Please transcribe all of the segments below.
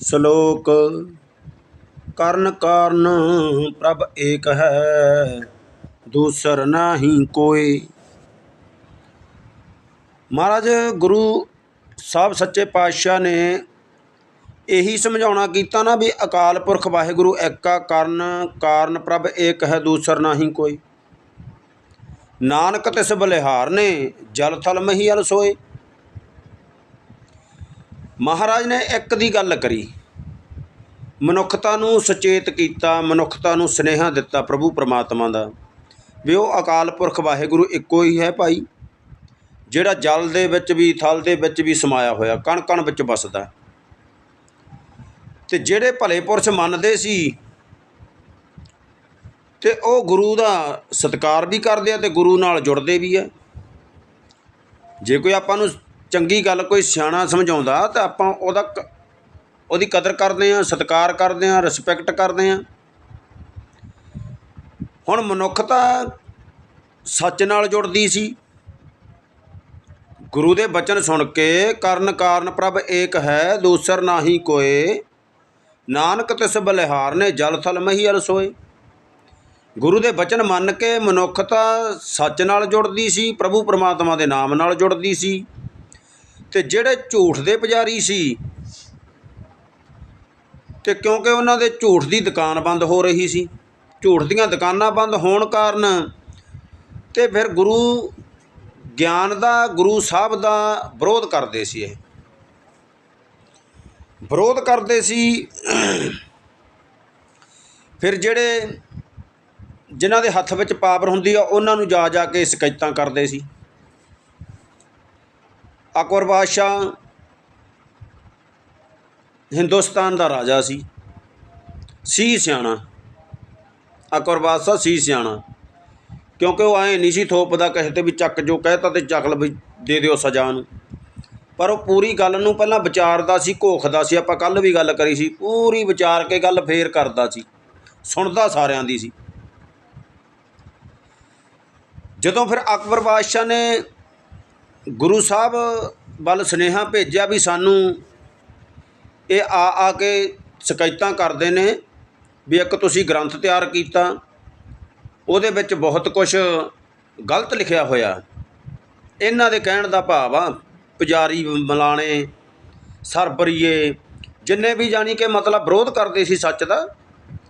ਸ਼ਲੋਕ। ਕਰਨ ਕਾਰਨ ਪ੍ਰਭ ਏਕ ਹੈ, ਦੂਸਰ ਨਾਹੀ ਕੋਈ ਮਹਾਰਾਜ, ਗੁਰੂ ਸਾਹਿਬ ਸੱਚੇ ਪਾਤਸ਼ਾਹ ਨੇ ਇਹੀ ਸਮਝਾਉਣਾ ਕੀਤਾ ਨਾ ਵੀ ਅਕਾਲ ਪੁਰਖ ਵਾਹਿਗੁਰੂ ਏਕਾ ਕਰਨ ਕਾਰਨ ਪ੍ਰਭ ਏਕ ਹੈ, ਦੂਸਰ ਨਾਹੀ ਕੋਈ ਨਾਨਕ ਤਿਸ ਬਲਿਹਾਰ ਨੇ ਜਲ ਥਲ ਮਹੀ ਅਲ ਸੋਏ। ਮਹਾਰਾਜ ਨੇ ਇੱਕ ਦੀ ਗੱਲ ਕਰੀ। ਮਨੁੱਖਤਾ ਨੂੰ ਸੁਚੇਤ ਕੀਤਾ, ਮਨੁੱਖਤਾ ਨੂੰ ਸੁਨੇਹਾ ਦਿੱਤਾ ਪ੍ਰਭੂ ਪਰਮਾਤਮਾ ਦਾ, ਵੀ ਉਹ ਅਕਾਲ ਪੁਰਖ ਵਾਹਿਗੁਰੂ ਇੱਕੋ ਹੀ ਹੈ ਭਾਈ, ਜਿਹੜਾ ਜਲ ਦੇ ਵਿੱਚ ਵੀ, ਥਲ ਦੇ ਵਿੱਚ ਵੀ ਸਮਾਇਆ ਹੋਇਆ ਕਣ ਕਣ ਵਿੱਚ ਵਸਦਾ ਤੇ ਜਿਹੜੇ ਭਲੇ ਪੁਰਸ਼ ਮੰਨਦੇ ਸੀ, ਤੇ ਉਹ ਗੁਰੂ ਦਾ ਸਤਿਕਾਰ ਵੀ ਕਰਦੇ ਆ ਤੇ ਗੁਰੂ ਨਾਲ ਜੁੜਦੇ ਵੀ ਆ। ਜੇ ਕੋਈ ਆਪਾਂ ਨੂੰ ਚੰਗੀ ਗੱਲ ਕੋਈ ਸਿਆਣਾ ਸਮਝਾਉਂਦਾ ਤਾਂ ਆਪਾਂ ਉਹਦਾ ਕ- ਉਹਦੀ ਕਦਰ ਕਰਦੇ ਹਾਂ, ਸਤਿਕਾਰ ਕਰਦੇ ਹਾਂ ਰਿਸਪੈਕਟ ਕਰਦੇ ਹਾਂ। ਹੁਣ ਮਨੁੱਖਤਾ ਸੱਚ ਨਾਲ ਜੁੜਦੀ ਸੀ। ਗੁਰੂ ਦੇ ਬਚਨ ਸੁਣ ਕੇ ਕਰਨ ਕਾਰਨ ਪ੍ਰਭ ਏਕ ਹੈ, ਦੂਸਰ ਨਾਹੀ ਕੋਏ। ਨਾਨਕ ਤਿਸ ਬਲਿਹਾਰ ਨੇ ਜਲ ਥਲ ਮਹੀ ਅਲ ਗੁਰੂ ਦੇ ਬਚਨ ਮੰਨ ਕੇ ਮਨੁੱਖਤਾ ਸੱਚ ਨਾਲ ਜੁੜਦੀ ਸੀ, ਪ੍ਰਭੂ ਪਰਮਾਤਮਾ ਦੇ ਨਾਮ ਨਾਲ ਜੁੜਦੀ ਸੀ। ਤੇ ਜਿਹੜੇ ਝੂਠ ਦੇ ਪੁਜਾਰੀ ਸੀ ਤੇ ਕਿਉਂਕਿ ਉਹਨਾਂ ਦੇ ਝੂਠ ਦੀ ਦੁਕਾਨ ਬੰਦ ਹੋ ਰਹੀ ਸੀ, ਝੂਠ ਦੀਆਂ ਦੁਕਾਨਾਂ ਬੰਦ ਹੋਣ ਕਾਰਨ ਤੇ ਫਿਰ ਗੁਰੂ ਗਿਆਨ ਦਾ, ਗੁਰੂ ਸਾਹਿਬ ਦਾ ਵਿਰੋਧ ਕਰਦੇ ਸੀ ਇਹ। ਵਿਰੋਧ ਕਰਦੇ ਸੀ, ਫਿਰ ਜਿਹੜੇ ਜਿਨ੍ਹਾਂ ਦੇ ਹੱਥ ਵਿੱਚ ਪਾਵਰ ਹੁੰਦੀ ਆ, ਉਹਨਾਂ ਨੂੰ ਜਾ ਜਾ ਕੇ ਸ਼ਿਕਾਇਤਾਂ ਕਰਦੇ ਸੀ। ਅਕਬਰ ਬਾਦਸ਼ਾਹ ਹਿੰਦੁਸਤਾਨ ਦਾ ਰਾਜਾ ਸੀ ਸੀ ਸਿਆਣਾ। ਅਕਬਰ ਬਾਦਸ਼ਾਹ ਸੀ ਸਿਆਣਾ। ਕਿਉਂਕਿ ਉਹ ਐਂ ਨਹੀਂ ਸੀ ਥੋਪਦਾ ਕਿਸੇ ਤੇ ਵੀ ਚੱਕ ਜੋ ਕਹਿਤਾ ਤੇ ਚੱਕ ਲ ਵੀ ਦੇ ਦਿਓ ਸਜ਼ਾ ਨੂੰ। ਪਰ ਉਹ ਪੂਰੀ ਗੱਲ ਨੂੰ ਪਹਿਲਾਂ ਵਿਚਾਰਦਾ ਸੀ, ਘੋਖਦਾ ਸੀ। ਆਪਾਂ ਕੱਲ ਵੀ ਗੱਲ ਕਰੀ ਸੀ, ਪੂਰੀ ਵਿਚਾਰ ਕੇ ਗੱਲ ਫੇਰ ਕਰਦਾ ਸੀ। ਸੁਣਦਾ ਸਾਰਿਆਂ ਦੀ ਸੀ। ਜਦੋਂ ਫਿਰ ਅਕਬਰ ਬਾਦਸ਼ਾਹ ਨੇ ਗੁਰੂ ਸਾਹਿਬ ਵੱਲ ਸੁਨੇਹਾ ਭੇਜਿਆ ਵੀ ਸਾਨੂੰ ਇਹ ਆ ਆ ਕੇ ਸ਼ਿਕਾਇਤਾਂ ਕਰਦੇ ਨੇ ਵੀ ਇੱਕ ਤੁਸੀਂ ਗ੍ਰੰਥ ਤਿਆਰ ਕੀਤਾ। ਉਹਦੇ ਵਿੱਚ ਬਹੁਤ ਕੁਝ ਗਲਤ ਲਿਖਿਆ ਹੋਇਆ। ਇਹਨਾਂ ਦੇ ਕਹਿਣ ਦਾ ਭਾਵ ਆ, ਪੁਜਾਰੀ ਮਲਾਣੇ, ਸਰਬਰੀਏ, ਜਿੰਨੇ ਵੀ ਜਾਣੀ ਕਿ ਮਤਲਬ ਵਿਰੋਧ ਕਰਦੇ ਸੀ ਸੱਚ ਦਾ,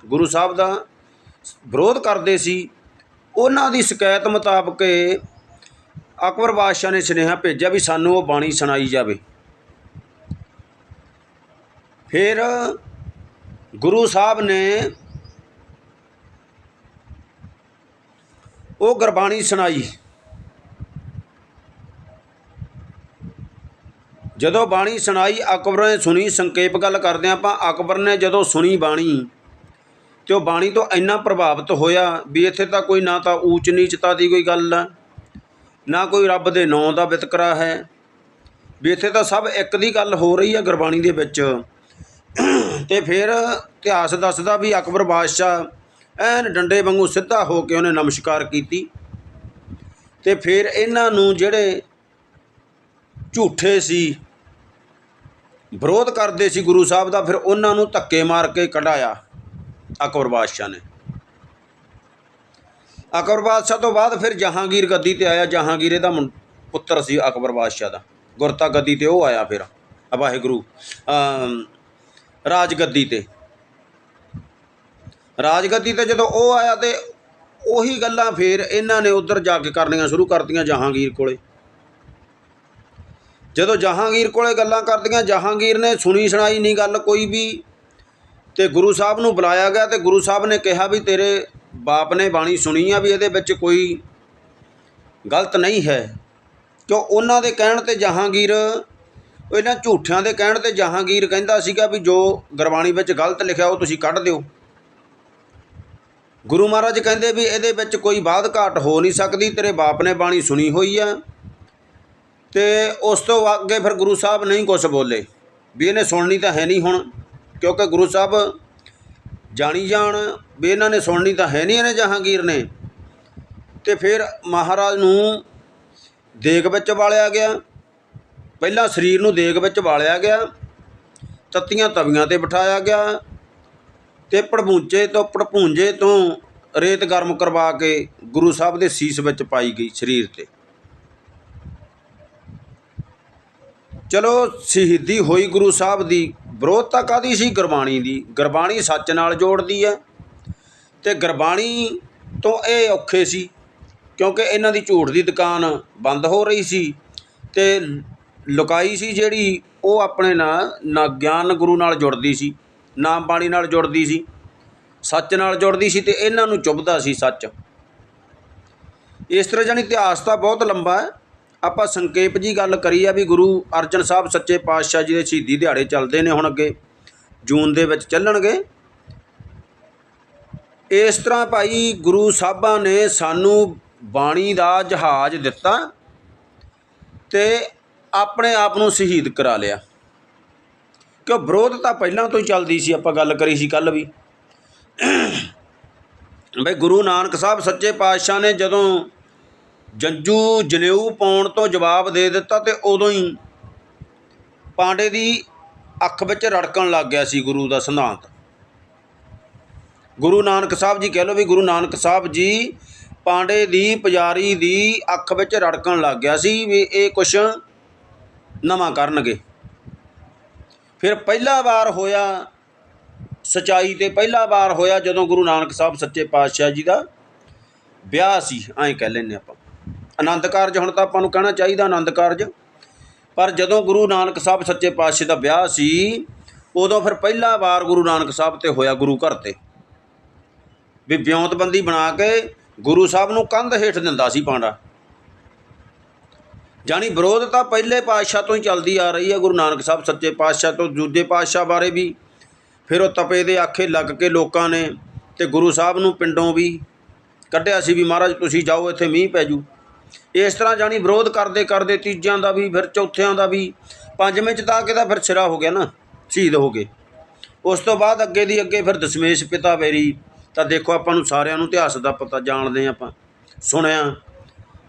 ਗੁਰੂ ਸਾਹਿਬ ਦਾ ਵਿਰੋਧ ਕਰਦੇ ਸੀ, ਉਹਨਾਂ ਦੀ ਸ਼ਿਕਾਇਤ ਮੁਤਾਬਕ ਅਕਬਰ ਬਾਦਸ਼ਾਹ ਨੇ ਸੁਨੇਹਾ ਭੇਜਿਆ ਵੀ ਸਾਨੂੰ ਉਹ ਬਾਣੀ ਸੁਣਾਈ ਜਾਵੇ। ਫਿਰ ਗੁਰੂ ਸਾਹਿਬ ਨੇ ਉਹ ਗੁਰਬਾਣੀ ਸੁਣਾਈ। ਜਦੋਂ ਬਾਣੀ ਸੁਣਾਈ, ਅਕਬਰ ਨੇ ਸੁਣੀ, ਸੰਖੇਪ ਗੱਲ ਕਰਦੇ ਆਪਾਂ, ਅਕਬਰ ਨੇ ਜਦੋਂ ਸੁਣੀ ਬਾਣੀ, ਤੇ ਉਹ ਬਾਣੀ ਤੋਂ ਇੰਨਾ ਪ੍ਰਭਾਵਿਤ ਹੋਇਆ ਵੀ ਇੱਥੇ ਤਾਂ ਕੋਈ ਨਾ ਤਾਂ ਊਚ ਨੀਚਤਾ ਦੀ ਕੋਈ ਗੱਲ ਆ। ਨਾ ਕੋਈ ਰੱਬ ਦੇ ਨਾਂ ਦਾ ਵਿਤਕਰਾ ਹੈ। ਵੀ ਇੱਥੇ ਤਾਂ ਸਭ ਇੱਕ ਦੀ ਗੱਲ ਹੋ ਰਹੀ ਹੈ ਗੁਰਬਾਣੀ ਦੇ ਵਿੱਚ। ਤੇ ਫਿਰ ਇਤਿਹਾਸ ਦੱਸਦਾ ਵੀ ਅਕਬਰ ਬਾਦਸ਼ਾਹ ਐਨ ਡੰਡੇ ਵਾਂਗੂ ਸਿੱਧਾ ਹੋ ਕੇ ਉਹਨੇ ਨਮਸਕਾਰ ਕੀਤੀ। ਤੇ ਫਿਰ ਇਹਨਾਂ ਨੂੰ ਜਿਹੜੇ ਝੂਠੇ ਸੀ, ਵਿਰੋਧ ਕਰਦੇ ਸੀ ਗੁਰੂ ਸਾਹਿਬ ਦਾ, ਫਿਰ ਉਹਨਾਂ ਨੂੰ ਧੱਕੇ ਮਾਰ ਕੇ ਕਢਾਇਆ ਅਕਬਰ ਬਾਦਸ਼ਾਹ ਨੇ। ਅਕਬਰ ਬਾਦਸ਼ਾਹ ਤੋਂ ਬਾਅਦ ਫਿਰ ਜਹਾਂਗੀਰ ਗੱਦੀ ਤੇ ਆਇਆ। ਜਹਾਂਗੀਰ ਇਹਦਾ ਪੁੱਤਰ ਸੀ ਅਕਬਰ ਬਾਦਸ਼ਾਹ ਦਾ। ਗੁਰਤਾ ਗੱਦੀ ਤੇ ਉਹ ਆਇਆ ਫਿਰ ਵਾਹਿਗੁਰੂ ਰਾਜ ਗੱਦੀ ਤੇ। ਰਾਜ ਗੱਦੀ ਤੇ ਜਦੋਂ ਉਹ ਆਇਆ ਤੇ ਉਹੀ ਗੱਲਾਂ ਫੇਰ ਇਹਨਾਂ ਨੇ ਉੱਧਰ ਜਾ ਕੇ ਕਰਨੀਆਂ ਸ਼ੁਰੂ ਕਰਤੀਆਂ ਜਹਾਂਗੀਰ ਕੋਲੇ। ਜਦੋਂ ਜਹਾਂਗੀਰ ਕੋਲੇ ਗੱਲਾਂ ਕਰਦੀਆਂ, ਜਹਾਂਗੀਰ ਨੇ ਸੁਣੀ ਸੁਣਾਈ ਨਹੀਂ ਗੱਲ ਕੋਈ ਵੀ ਤੇ ਗੁਰੂ ਸਾਹਿਬ ਨੂੰ ਬੁਲਾਇਆ ਗਿਆ ਤੇ ਗੁਰੂ ਸਾਹਿਬ ਨੇ ਕਿਹਾ ਵੀ ਤੇਰੇ ਬਾਪ ਨੇ ਬਾਣੀ ਸੁਣੀ ਆ ਵੀ ਇਹਦੇ ਵਿੱਚ ਕੋਈ ਗਲਤ ਨਹੀਂ ਹੈ। ਕਿਉਂ? ਉਹਨਾਂ ਦੇ ਕਹਿਣ ਤੇ ਜਹਾਂਗੀਰ, ਇਹਨਾਂ ਝੂਠਿਆਂ ਦੇ ਕਹਿਣ ਤੇ ਜਹਾਂਗੀਰ ਕਹਿੰਦਾ ਸੀਗਾ ਵੀ ਜੋ ਗੁਰਬਾਣੀ ਵਿੱਚ ਗਲਤ ਲਿਖਿਆ ਉਹ ਤੁਸੀਂ ਕੱਢ ਦਿਓ। ਗੁਰੂ ਮਹਾਰਾਜ ਕਹਿੰਦੇ ਵੀ ਇਹਦੇ ਵਿੱਚ ਕੋਈ ਬਾਦ ਘਾਟ ਹੋ ਨਹੀਂ ਸਕਦੀ, ਤੇਰੇ ਬਾਪ ਨੇ ਬਾਣੀ ਸੁਣੀ ਹੋਈ ਆ। ਤੇ ਉਸ ਤੋਂ ਅੱਗੇ ਫਿਰ ਗੁਰੂ ਸਾਹਿਬ ਨਹੀਂ ਕੁਝ ਬੋਲੇ। ਵੀ ਇਹਨੇ ਸੁਣਨੀ ਤਾਂ ਹੈ ਨਹੀਂ ਹੁਣ, ਕਿਉਂਕਿ ਗੁਰੂ ਸਾਹਿਬ ਜਾਣੀ ਜਾਣ ਵੀ ਇਹਨਾਂ ਨੇ ਸੁਣਨੀ ਤਾਂ ਹੈ ਨਹੀਂ ਇਹਨੇ ਜਹਾਂਗੀਰ ਨੇ। ਤੇ ਫਿਰ ਮਹਾਰਾਜ ਨੂੰ ਦੇਗ ਵਿੱਚ ਵਾਲਿਆ ਗਿਆ। ਪਹਿਲਾਂ ਸਰੀਰ ਨੂੰ ਦੇਗ ਵਿੱਚ ਵਾਲਿਆ ਗਿਆ। ਤੱਤੀਆਂ ਤਵੀਆਂ ਤੇ ਬਿਠਾਇਆ ਗਿਆ। ਤੇ ਪੜਪੂੰਜੇ ਤੋਂ ਪੜਪੂੰਜੇ ਤੋਂ ਰੇਤ ਗਰਮ ਕਰਵਾ ਕੇ ਗੁਰੂ ਸਾਹਿਬ ਦੇ ਸੀਸ ਵਿੱਚ ਪਾਈ ਗਈ ਸਰੀਰ ਤੇ। ਚਲੋ ਸ਼ਹੀਦੀ ਹੋਈ ਗੁਰੂ ਸਾਹਿਬ ਦੀ। ਵਿਰੋਧਤਾ ਕਾਦੀ ਸੀ? ਗੁਰਬਾਣੀ ਦੀ। ਗੁਰਬਾਣੀ ਸੱਚ ਨਾਲ ਜੋੜਦੀ ਹੈ ਤੇ ਗੁਰਬਾਣੀ ਤੋਂ ਇਹ ਔਖੇ ਸੀ ਕਿਉਂਕਿ ਇਹਨਾਂ ਦੀ ਝੂਠ ਦੀ ਦੁਕਾਨ ਬੰਦ ਹੋ ਰਹੀ ਸੀ ਤੇ ਲੁਕਾਈ ਸੀ ਜਿਹੜੀ ਉਹ ਆਪਣੇ ਨਾਲ ਨਾ ਗਿਆਨ ਗੁਰੂ ਨਾਲ ਜੁੜਦੀ ਸੀ ਨਾਮ ਬਾਣੀ ਨਾਲ ਜੁੜਦੀ ਸੀ, ਸੱਚ ਨਾਲ ਜੁੜਦੀ ਸੀ ਤੇ ਇਹਨਾਂ ਨੂੰ ਚੁੱਭਦਾ ਸੀ ਸੱਚ। ਇਸ ਤਰ੍ਹਾਂ ਜਾਣੀ ਇਤਿਹਾਸ ਤਾਂ ਬਹੁਤ ਲੰਬਾ ਹੈ। ਆਪਾਂ ਸੰਖੇਪ ਜੀ ਗੱਲ ਕਰੀ ਆ ਵੀ ਗੁਰੂ ਅਰਜਨ ਸਾਹਿਬ ਸੱਚੇ ਪਾਤਸ਼ਾਹ ਜੀ ਦੇ ਸ਼ਹੀਦੀ ਦਿਹਾੜੇ ਚੱਲਦੇ ਨੇ ਹੁਣ ਅੱਗੇ, ਜੂਨ ਦੇ ਵਿੱਚ ਚੱਲਣਗੇ। ਇਸ ਤਰ੍ਹਾਂ ਭਾਈ ਗੁਰੂ ਸਾਹਿਬਾਂ ਨੇ ਸਾਨੂੰ ਬਾਣੀ ਦਾ ਜਹਾਜ਼ ਦਿੱਤਾ ਤੇ ਆਪਣੇ ਆਪ ਨੂੰ ਸ਼ਹੀਦ ਕਰਾ ਲਿਆ। ਕਿਉਂ ਵਿਰੋਧ ਤਾਂ ਪਹਿਲਾਂ ਤੋਂ ਹੀ ਚੱਲਦੀ ਸੀ, ਆਪਾਂ ਗੱਲ ਕਰੀ ਸੀ ਕੱਲ ਵੀ। ਬਈ ਗੁਰੂ ਨਾਨਕ ਸਾਹਿਬ ਸੱਚੇ ਪਾਤਸ਼ਾਹ ਨੇ ਜਦੋਂ ਜੰਜੂ ਜਨੇਊ ਪਾਉਣ ਤੋਂ ਜਵਾਬ ਦੇ ਦਿੱਤਾ ਤੇ ਉਦੋਂ ਹੀ ਪਾਂਡੇ ਦੀ ਅੱਖ ਵਿੱਚ ਰੜਕਣ ਲੱਗ ਗਿਆ ਸੀ ਗੁਰੂ ਦਾ ਸਿਧਾਂਤ। ਗੁਰੂ ਨਾਨਕ ਸਾਹਿਬ ਜੀ ਕਹਿ ਲਓ ਵੀ ਗੁਰੂ ਨਾਨਕ ਸਾਹਿਬ ਜੀ ਪਾਂਡੇ ਦੀ ਪੁਜਾਰੀ ਦੀ ਅੱਖ ਵਿੱਚ ਰੜਕਣ ਲੱਗ ਗਿਆ ਸੀ ਵੀ ਇਹ ਕੁਛ ਨਵਾਂ ਕਰਨਗੇ। ਫਿਰ ਪਹਿਲਾ ਵਾਰ ਹੋਇਆ, ਸਚਾਈ ਤੇ ਪਹਿਲਾ ਵਾਰ ਹੋਇਆ ਜਦੋਂ ਗੁਰੂ ਨਾਨਕ ਸਾਹਿਬ ਸੱਚੇ ਪਾਤਸ਼ਾਹ ਜੀ ਦਾ ਵਿਆਹ ਸੀ, ਐਂ ਕਹਿ ਲੈਂਦੇ ਆਪਾਂ। ਆਨੰਦ ਕਾਰਜ ਹੁਣ ਤਾਂ ਆਪਾਂ ਨੂੰ ਕਹਿਣਾ ਚਾਹੀਦਾ ਆਨੰਦ ਕਾਰਜ। ਪਰ ਜਦੋਂ ਗੁਰੂ ਨਾਨਕ ਸਾਹਿਬ ਸੱਚੇ ਪਾਤਸ਼ਾਹ ਦਾ ਵਿਆਹ ਸੀ, ਉਦੋਂ ਫਿਰ ਪਹਿਲਾ ਵਾਰ ਗੁਰੂ ਨਾਨਕ ਸਾਹਿਬ ਤੇ ਹੋਇਆ ਗੁਰੂ ਘਰ ਤੇ। ਵੀ ਵਿਉਂਤਬੰਦੀ ਬਣਾ ਕੇ ਗੁਰੂ ਸਾਹਿਬ ਨੂੰ ਕੰਧ ਹੇਠ ਦਿੰਦਾ ਸੀ ਪਾਂਡਾ। ਜਾਣੀ ਵਿਰੋਧ ਤਾਂ ਪਹਿਲੇ ਪਾਤਸ਼ਾਹ ਤੋਂ ਹੀ ਚੱਲਦੀ ਆ ਰਹੀ ਹੈ ਗੁਰੂ ਨਾਨਕ ਸਾਹਿਬ ਸੱਚੇ ਪਾਤਸ਼ਾਹ ਤੋਂ ਦੂਜੇ ਪਾਤਸ਼ਾਹ ਬਾਰੇ ਵੀ। ਫਿਰ ਉਹ ਤਪੇ ਦੇ ਆਖੇ ਲੱਗ ਕੇ ਲੋਕਾਂ ਨੇ ਤੇ ਗੁਰੂ ਸਾਹਿਬ ਨੂੰ ਪਿੰਡੋਂ ਵੀ ਕੱਢਿਆ ਸੀ ਵੀ ਮਹਾਰਾਜ ਤੁਸੀਂ ਜਾਓ, ਇੱਥੇ ਮੀਂਹ ਪੈ ਜੂ। ਇਸ ਤਰ੍ਹਾਂ ਜਾਣੀ ਵਿਰੋਧ ਕਰਦੇ ਕਰਦੇ ਤੀਜਿਆਂ ਦਾ ਵੀ, ਫਿਰ ਚੌਥਿਆਂ ਦਾ ਵੀ, ਪੰਜਵੇਂ ਚ ਤਾਂ ਕਿਦਾ ਫਿਰ ਸਿਰਾ ਹੋ ਗਿਆ ਨਾ, ਸ਼ਹੀਦ ਹੋ ਗਏ। ਉਸ ਤੋਂ ਬਾਅਦ ਅੱਗੇ ਦੀ ਅੱਗੇ ਫਿਰ ਦਸ਼ਮੇਸ਼ ਪਿਤਾ ਬੇਰੀ ਤਾਂ ਦੇਖੋ ਆਪਾਂ ਨੂੰ ਸਾਰਿਆਂ ਨੂੰ ਇਤਿਹਾਸ ਦਾ ਪਤਾ, ਜਾਣਦੇ ਹਾਂ ਆਪਾਂ, ਸੁਣਿਆ।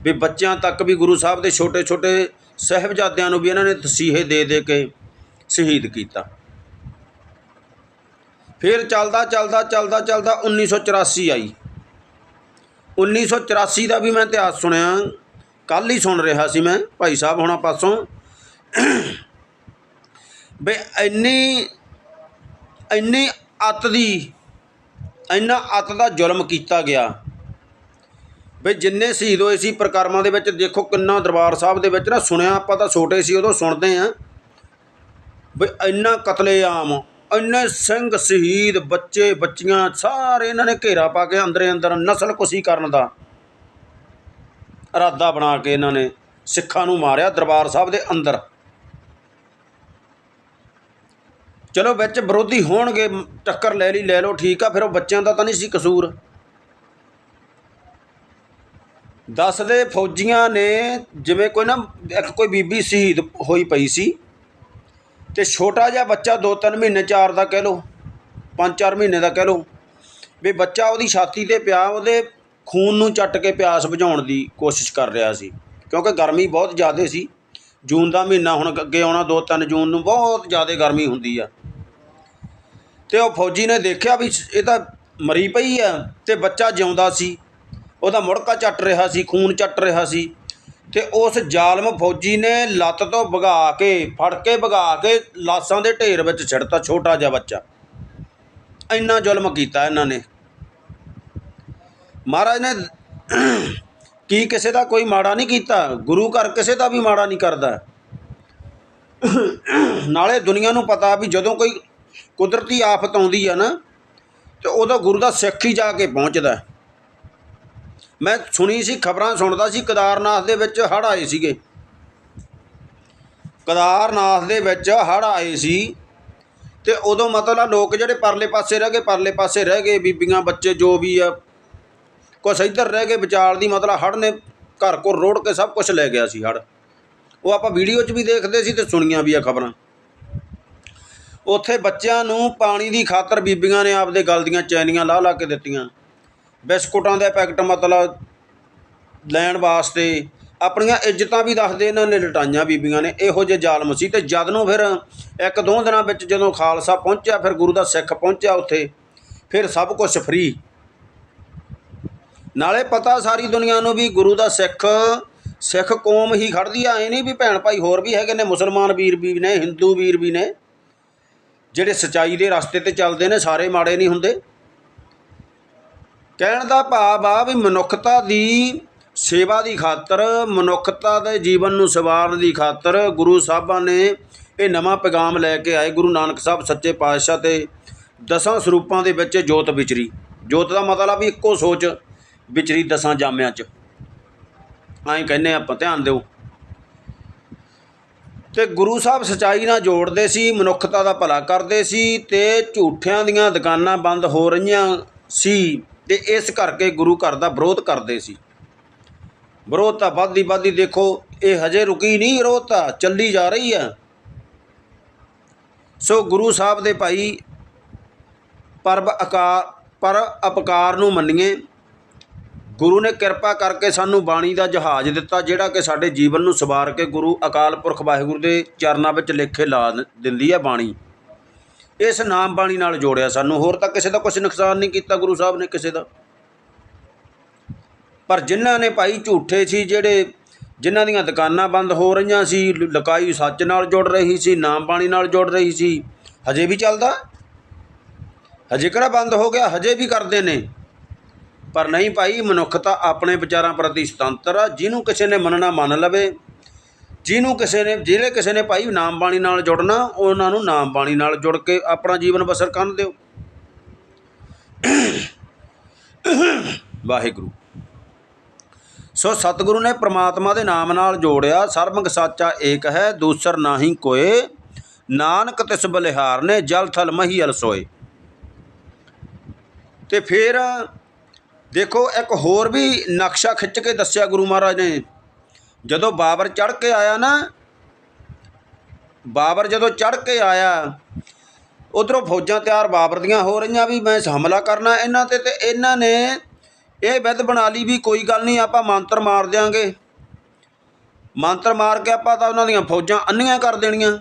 ਵੀ ਬੱਚਿਆਂ ਤੱਕ ਵੀ ਗੁਰੂ ਸਾਹਿਬ ਦੇ ਛੋਟੇ ਛੋਟੇ ਸਹਿਬਜ਼ਾਦਿਆਂ ਨੂੰ ਵੀ ਇਹਨਾਂ ਨੇ ਤਸੀਹੇ ਦੇ ਦੇ ਕੇ ਸ਼ਹੀਦ ਕੀਤਾ। ਫਿਰ ਚੱਲਦਾ ਚੱਲਦਾ ਚੱਲਦਾ ਚੱਲਦਾ 1984 ਆਈ। 1984 ਦਾ ਵੀ ਮੈਂ ਇਤਿਹਾਸ ਸੁਣਿਆ। ਕੱਲ ਹੀ ਸੁਣ ਰਿਹਾ ਸੀ ਮੈਂ ਭਾਈ ਸਾਹਿਬ ਹੋਣਾ ਪਾਸੋਂ। ਬਈ ਇੰਨੀ ਇੰਨੀ ਅੱਤ ਦੀ, ਇੰਨਾ ਅੱਤ ਦਾ ਜ਼ੁਲਮ ਕੀਤਾ ਗਿਆ। ਬਈ ਜਿੰਨੇ ਸ਼ਹੀਦ ਹੋਏ ਸੀ ਪ੍ਰਕਰਮਾਂ ਦੇ ਵਿੱਚ, ਦੇਖੋ ਕਿੰਨਾ ਦਰਬਾਰ ਸਾਹਿਬ ਦੇ ਵਿੱਚ ਨਾ ਸੁਣਿਆ, ਆਪਾਂ ਤਾਂ ਛੋਟੇ ਸੀ ਉਦੋਂ ਸੁਣਦੇ ਆ ਬਈ ਇੰਨਾ ਕਤਲੇਆਮ ਇੰਨੇ ਸਿੰਘ ਸ਼ਹੀਦ ਬੱਚੇ ਬੱਚੀਆਂ, ਸਾਰੇ ਇਹਨਾਂ ਨੇ ਘੇਰਾ ਪਾ ਕੇ ਅੰਦਰੇ ਅੰਦਰ ਨਸਲ ਕੁਸ਼ੀ ਕਰਨ ਦਾ ਇਰਾਦਾ ਬਣਾ ਕੇ ਇਹਨਾਂ ਨੇ ਸਿੱਖਾਂ ਨੂੰ ਮਾਰਿਆ ਦਰਬਾਰ ਸਾਹਿਬ ਦੇ ਅੰਦਰ। ਚਲੋ ਵਿੱਚ ਵਿਰੋਧੀ ਹੋਣਗੇ, ਟੱਕਰ ਲੈ ਲਈ, ਲੈ ਲਓ, ਠੀਕ ਆ, ਫਿਰ ਉਹ ਬੱਚਿਆਂ ਦਾ ਤਾਂ ਨਹੀਂ ਸੀ ਕਸੂਰ। ਦੱਸਦੇ ਫੌਜੀਆਂ ਨੇ, ਜਿਵੇਂ ਕੋਈ ਨਾ, ਇੱਕ ਕੋਈ ਬੀਬੀ ਸ਼ਹੀਦ ਹੋਈ ਪਈ ਸੀ ਤੇ ਛੋਟਾ ਜਿਹਾ ਬੱਚਾ 2-3 ਮਹੀਨੇ, ਚਾਰ ਦਾ ਕਹਿ ਲਓ 5-4 ਮਹੀਨੇ ਦਾ ਕਹਿ ਲਓ, ਵੀ ਬੱਚਾ ਉਹਦੀ ਛਾਤੀ ਤੇ ਪਿਆ, ਉਹਦੇ ਖੂਨ ਨੂੰ ਚੱਟ ਕੇ ਪਿਆਸ ਬੁਝਾਉਣ ਦੀ ਕੋਸ਼ਿਸ਼ ਕਰ ਰਿਹਾ ਸੀ। ਕਿਉਂਕਿ ਗਰਮੀ ਬਹੁਤ ਜ਼ਿਆਦਾ ਸੀ। ਜੂਨ ਦਾ ਮਹੀਨਾ ਹੁਣ ਅੱਗੇ ਆਉਣਾ 2-3 ਜੂਨ ਨੂੰ ਬਹੁਤ ਜ਼ਿਆਦਾ ਗਰਮੀ ਹੁੰਦੀ ਆ। ਤੇ ਉਹ ਫੌਜੀ ਨੇ ਦੇਖਿਆ ਵੀ ਇਹ ਤਾਂ ਮਰੀ ਪਈ ਆ ਤੇ ਬੱਚਾ ਜਿਉਂਦਾ ਸੀ। ਉਹਦਾ ਮੁੜਕਾ ਚੱਟ ਰਿਹਾ ਸੀ, ਖੂਨ ਚੱਟ ਰਿਹਾ ਸੀ। ਤੇ ਉਸ ਜ਼ਾਲਮ ਫੌਜੀ ਨੇ ਲੱਤ ਤੋਂ ਭਗਾ ਕੇ, ਫੜ ਕੇ ਭਗਾ ਕੇ ਲਾਸਾਂ ਦੇ ਢੇਰ ਵਿੱਚ ਛੱਡਤਾ ਛੋਟਾ ਜਿਹਾ ਬੱਚਾ। ਇੰਨਾ ਜ਼ੁਲਮ ਕੀਤਾ ਇਹਨਾਂ ਨੇ। ਮਹਾਰਾਜ ਨੇ ਕੀ ਕਿਸੇ ਦਾ ਕੋਈ ਮਾੜਾ ਨਹੀਂ ਕੀਤਾ? ਗੁਰੂ ਘਰ ਕਿਸੇ ਦਾ ਵੀ ਮਾੜਾ ਨਹੀਂ ਕਰਦਾ। ਨਾਲੇ ਦੁਨੀਆ ਨੂੰ ਪਤਾ ਵੀ ਜਦੋਂ ਕੋਈ ਕੁਦਰਤੀ ਆਫਤ ਆਉਂਦੀ ਆ ਨਾ, ਤੇ ਉਦੋਂ ਗੁਰੂ ਦਾ ਸਿੱਖ ਹੀ ਜਾ ਕੇ ਪਹੁੰਚਦਾ। ਮੈਂ ਸੁਣੀ ਸੀ, ਖਬਰਾਂ ਸੁਣਦਾ ਸੀ, ਕਦਾਰਨਾਥ ਦੇ ਵਿੱਚ ਹੜ੍ਹ ਆਏ ਸੀਗੇ। ਕਦਾਰਨਾਥ ਦੇ ਵਿੱਚ ਹੜ੍ਹ ਆਏ ਸੀ ਤੇ ਉਦੋਂ ਮਤਲਬ ਲੋਕ ਜਿਹੜੇ ਪਰਲੇ ਪਾਸੇ ਰਹਿ ਗਏ, ਪਰਲੇ ਪਾਸੇ ਰਹਿ ਗਏ, ਬੀਬੀਆਂ, ਬੱਚੇ ਜੋ ਵੀ ਆ, ਕੁਛ ਇੱਧਰ ਰਹਿ ਗਏ, ਵਿਚਾਲ ਦੀ ਮਤਲਬ ਹੜ੍ਹ ਨੇ ਘਰ ਕੋਲ ਰੋੜ ਕੇ ਸਭ ਕੁਝ ਲੈ ਗਿਆ ਸੀ ਹੜ੍ਹ। ਉਹ ਆਪਾਂ ਵੀਡੀਓ 'ਚ ਵੀ ਦੇਖਦੇ ਸੀ ਤੇ ਸੁਣੀਆਂ ਵੀ ਆ ਖਬਰਾਂ। ਉੱਥੇ ਬੱਚਿਆਂ ਨੂੰ ਪਾਣੀ ਦੀ ਖਾਤਰ ਬੀਬੀਆਂ ਨੇ ਆਪਦੇ ਗਲ ਦੀਆਂ ਚੈਨੀਆਂ ਲਾ ਲਾ ਕੇ ਦਿੱਤੀਆਂ। ਬਿਸਕੁਟਾਂ ਦੇ ਪੈਕਟ ਮਤਲਬ ਲੈਣ ਵਾਸਤੇ। ਆਪਣੀਆਂ ਇੱਜ਼ਤਾਂ ਵੀ ਦੱਸਦੇ ਇਹਨਾਂ ਨੇ ਲਟਾਈਆਂ ਬੀਬੀਆਂ ਨੇ, ਇਹੋ ਜਿਹੇ ਜ਼ਾਲਮ ਸੀ। ਤੇ ਜਦ ਨੂੰ ਫਿਰ ਇੱਕ ਦੋ ਦਿਨਾਂ ਵਿੱਚ ਜਦੋਂ ਖਾਲਸਾ ਪਹੁੰਚਿਆ, ਫਿਰ ਗੁਰੂ ਦਾ ਸਿੱਖ ਪਹੁੰਚਿਆ ਉੱਥੇ, ਫਿਰ ਸਭ ਕੁਝ ਫਰੀ ਨਾਲੇ ਪਤਾ ਸਾਰੀ ਦੁਨੀਆ ਨੂੰ ਵੀ ਗੁਰੂ ਦਾ ਸਿੱਖ ਸਿੱਖ ਕੌਮ ਹੀ ਖੜਦੀ ਆ। ਇਹ ਨਹੀਂ ਵੀ ਭੈਣ ਭਾਈ ਹੋਰ ਵੀ ਹੈਗੇ ਨੇ, ਮੁਸਲਮਾਨ ਵੀਰ ਵੀ ਨੇ, ਹਿੰਦੂ ਵੀਰ ਵੀ ਨੇ, ਜਿਹੜੇ ਸਚਾਈ ਦੇ ਰਸਤੇ ਤੇ ਚੱਲਦੇ ਨੇ, ਸਾਰੇ ਮਾੜੇ ਨਹੀਂ ਹੁੰਦੇ। ਕਹਿਣ ਦਾ ਭਾਵ ਆ ਵੀ ਮਨੁੱਖਤਾ ਦੀ ਸੇਵਾ ਦੀ ਖਾਤਰ, ਮਨੁੱਖਤਾ ਦੇ ਜੀਵਨ ਨੂੰ ਸਵਾਰਨ ਦੀ ਖਾਤਰ ਗੁਰੂ ਸਾਹਿਬਾਂ ਨੇ ਇਹ ਨਵਾਂ ਪੈਗਾਮ ਲੈ ਕੇ ਆਏ। ਗੁਰੂ ਨਾਨਕ ਸਾਹਿਬ ਸੱਚੇ ਪਾਤਸ਼ਾਹ ਤੇ ਦਸਾਂ ਸਰੂਪਾਂ ਦੇ ਵਿੱਚ ਜੋਤ ਵਿਚਰੀ। ਜੋਤ ਦਾ ਮਤਲਬ ਵੀ ਇੱਕੋ ਸੋਚ, ਵਿਚਰੀ ਦਸਾਂ ਜਾਮਿਆਂ 'ਚ। ਐਂ ਕਹਿੰਦੇ ਆਪਾਂ, ਧਿਆਨ ਦਿਓ। ਤੇ ਗੁਰੂ ਸਾਹਿਬ ਸਚਾਈ ਨਾਲ ਜੋੜਦੇ ਸੀ, ਮਨੁੱਖਤਾ ਦਾ ਭਲਾ ਕਰਦੇ ਸੀ ਤੇ ਝੂਠਿਆਂ ਦੀਆਂ ਦੁਕਾਨਾਂ ਬੰਦ ਹੋ ਰਹੀਆਂ ਸੀ। ਤੇ ਇਸ ਕਰਕੇ ਗੁਰੂ ਘਰ ਦਾ ਵਿਰੋਧ ਕਰਦੇ ਸੀ। ਵਿਰੋਧ ਤਾਂ ਵੱਧਦੀ ਵੱਧਦੀ ਦੇਖੋ, ਇਹ ਹਜੇ ਰੁਕੀ ਨਹੀਂ, ਵਿਰੋਧ ਤਾਂ ਚੱਲੀ ਜਾ ਰਹੀ ਹੈ। ਸੋ ਗੁਰੂ ਸਾਹਿਬ ਦੇ ਭਾਈ ਪਰਬ ਆਕਾਰ ਪਰ ਅਪਕਾਰ ਨੂੰ ਮੰਨੀਏ। ਗੁਰੂ ਨੇ ਕਿਰਪਾ ਕਰਕੇ ਸਾਨੂੰ ਬਾਣੀ ਦਾ ਜਹਾਜ਼ ਦਿੱਤਾ, ਜਿਹੜਾ ਕਿ ਸਾਡੇ ਜੀਵਨ ਨੂੰ ਸਵਾਰ ਕੇ ਗੁਰੂ ਅਕਾਲ ਪੁਰਖ ਵਾਹਿਗੁਰੂ ਦੇ ਚਰਨਾਂ ਵਿੱਚ ਲੇਖੇ ਲਾ ਦਿੰਦੀ ਹੈ ਬਾਣੀ। ਇਸ ਨਾਮ ਬਾਣੀ ਨਾਲ ਜੋੜਿਆ ਸਾਨੂੰ। ਹੋਰ ਤਾਂ ਕਿਸੇ ਦਾ ਕੁਝ ਨੁਕਸਾਨ ਨਹੀਂ ਕੀਤਾ ਗੁਰੂ ਸਾਹਿਬ ਨੇ ਕਿਸੇ ਦਾ। ਪਰ ਜਿਨ੍ਹਾਂ ਨੇ ਭਾਈ ਝੂਠੇ ਸੀ, ਜਿਹੜੇ ਜਿਨ੍ਹਾਂ ਦੀਆਂ ਦੁਕਾਨਾਂ ਬੰਦ ਹੋ ਰਹੀਆਂ ਸੀ, ਲਕਾਈ ਸੱਚ ਨਾਲ ਜੁੜ ਰਹੀ ਸੀ, ਨਾਮ ਬਾਣੀ ਨਾਲ ਜੁੜ ਰਹੀ ਸੀ, ਹਜੇ ਵੀ ਚੱਲਦਾ? ਹਜੇ ਕਿਹੜਾ ਬੰਦ ਹੋ ਗਿਆ? ਹਜੇ ਵੀ ਕਰਦੇ ਨੇ। ਪਰ ਨਹੀਂ ਭਾਈ ਮਨੁੱਖਤਾ ਆਪਣੇ ਵਿਚਾਰਾਂ ਪ੍ਰਤੀ ਸੁਤੰਤਰ ਆ। ਜਿਹਨੂੰ ਕਿਸੇ ਨੇ ਮੰਨਣਾ ਮੰਨ ਲਵੇ ਜਿਹਨੂੰ ਕਿਸੇ ਨੇ ਜਿਹੜੇ ਕਿਸੇ ਨੇ ਭਾਈ ਨਾਮ ਬਾਣੀ ਨਾਲ ਜੁੜਨਾ, ਉਹਨਾਂ ਨੂੰ ਨਾਮ ਬਾਣੀ ਨਾਲ ਜੁੜ ਕੇ ਆਪਣਾ ਜੀਵਨ ਬਸਰ ਕਰਨ ਦਿਓ। ਵਾਹਿਗੁਰੂ। ਸੋ ਸਤਿਗੁਰੂ ਨੇ ਪ੍ਰਮਾਤਮਾ ਦੇ ਨਾਮ ਨਾਲ ਜੋੜਿਆ, ਸਰਬੰਗ ਸਾਚਾ ਏਕ ਹੈ, ਦੂਸਰ ਨਾਹੀ ਕੋਏ। ਨਾਨਕ ਤਿਸ ਬਲਿਹਾਰ ਨੇ, ਜਲ ਥਲ ਮਹੀਲ ਸੋਏ। ਤੇ ਫਿਰ ਦੇਖੋ, ਇੱਕ ਹੋਰ ਵੀ ਨਕਸ਼ਾ ਖਿੱਚ ਕੇ ਦੱਸਿਆ ਗੁਰੂ ਮਹਾਰਾਜ ਨੇ। ਜਦੋਂ ਬਾਬਰ ਚੜ ਕੇ ਆਇਆ ਨਾ, ਬਾਬਰ ਜਦੋਂ ਚੜ ਕੇ ਆਇਆ, ਉਧਰੋਂ ਫੌਜਾਂ ਤਿਆਰ ਬਾਬਰ ਦੀਆਂ ਹੋ ਰਹੀਆਂ ਵੀ ਮੈਂ ਹਮਲਾ ਕਰਨਾ ਇਹਨਾਂ ਤੇ ਤੇ ਇਹਨਾਂ ਨੇ ਇਹ ਵਿਧ ਬਣਾ ਲਈ ਵੀ ਕੋਈ ਗੱਲ ਨਹੀਂ, ਆਪਾਂ ਮੰਤਰ ਮਾਰ ਦਿਆਂਗੇ। ਮੰਤਰ ਮਾਰ ਕੇ ਆਪਾਂ ਤਾਂ ਉਹਨਾਂ ਦੀਆਂ ਫੌਜਾਂ ਅੰਨੀਆਂ ਕਰ ਦੇਣੀਆਂ।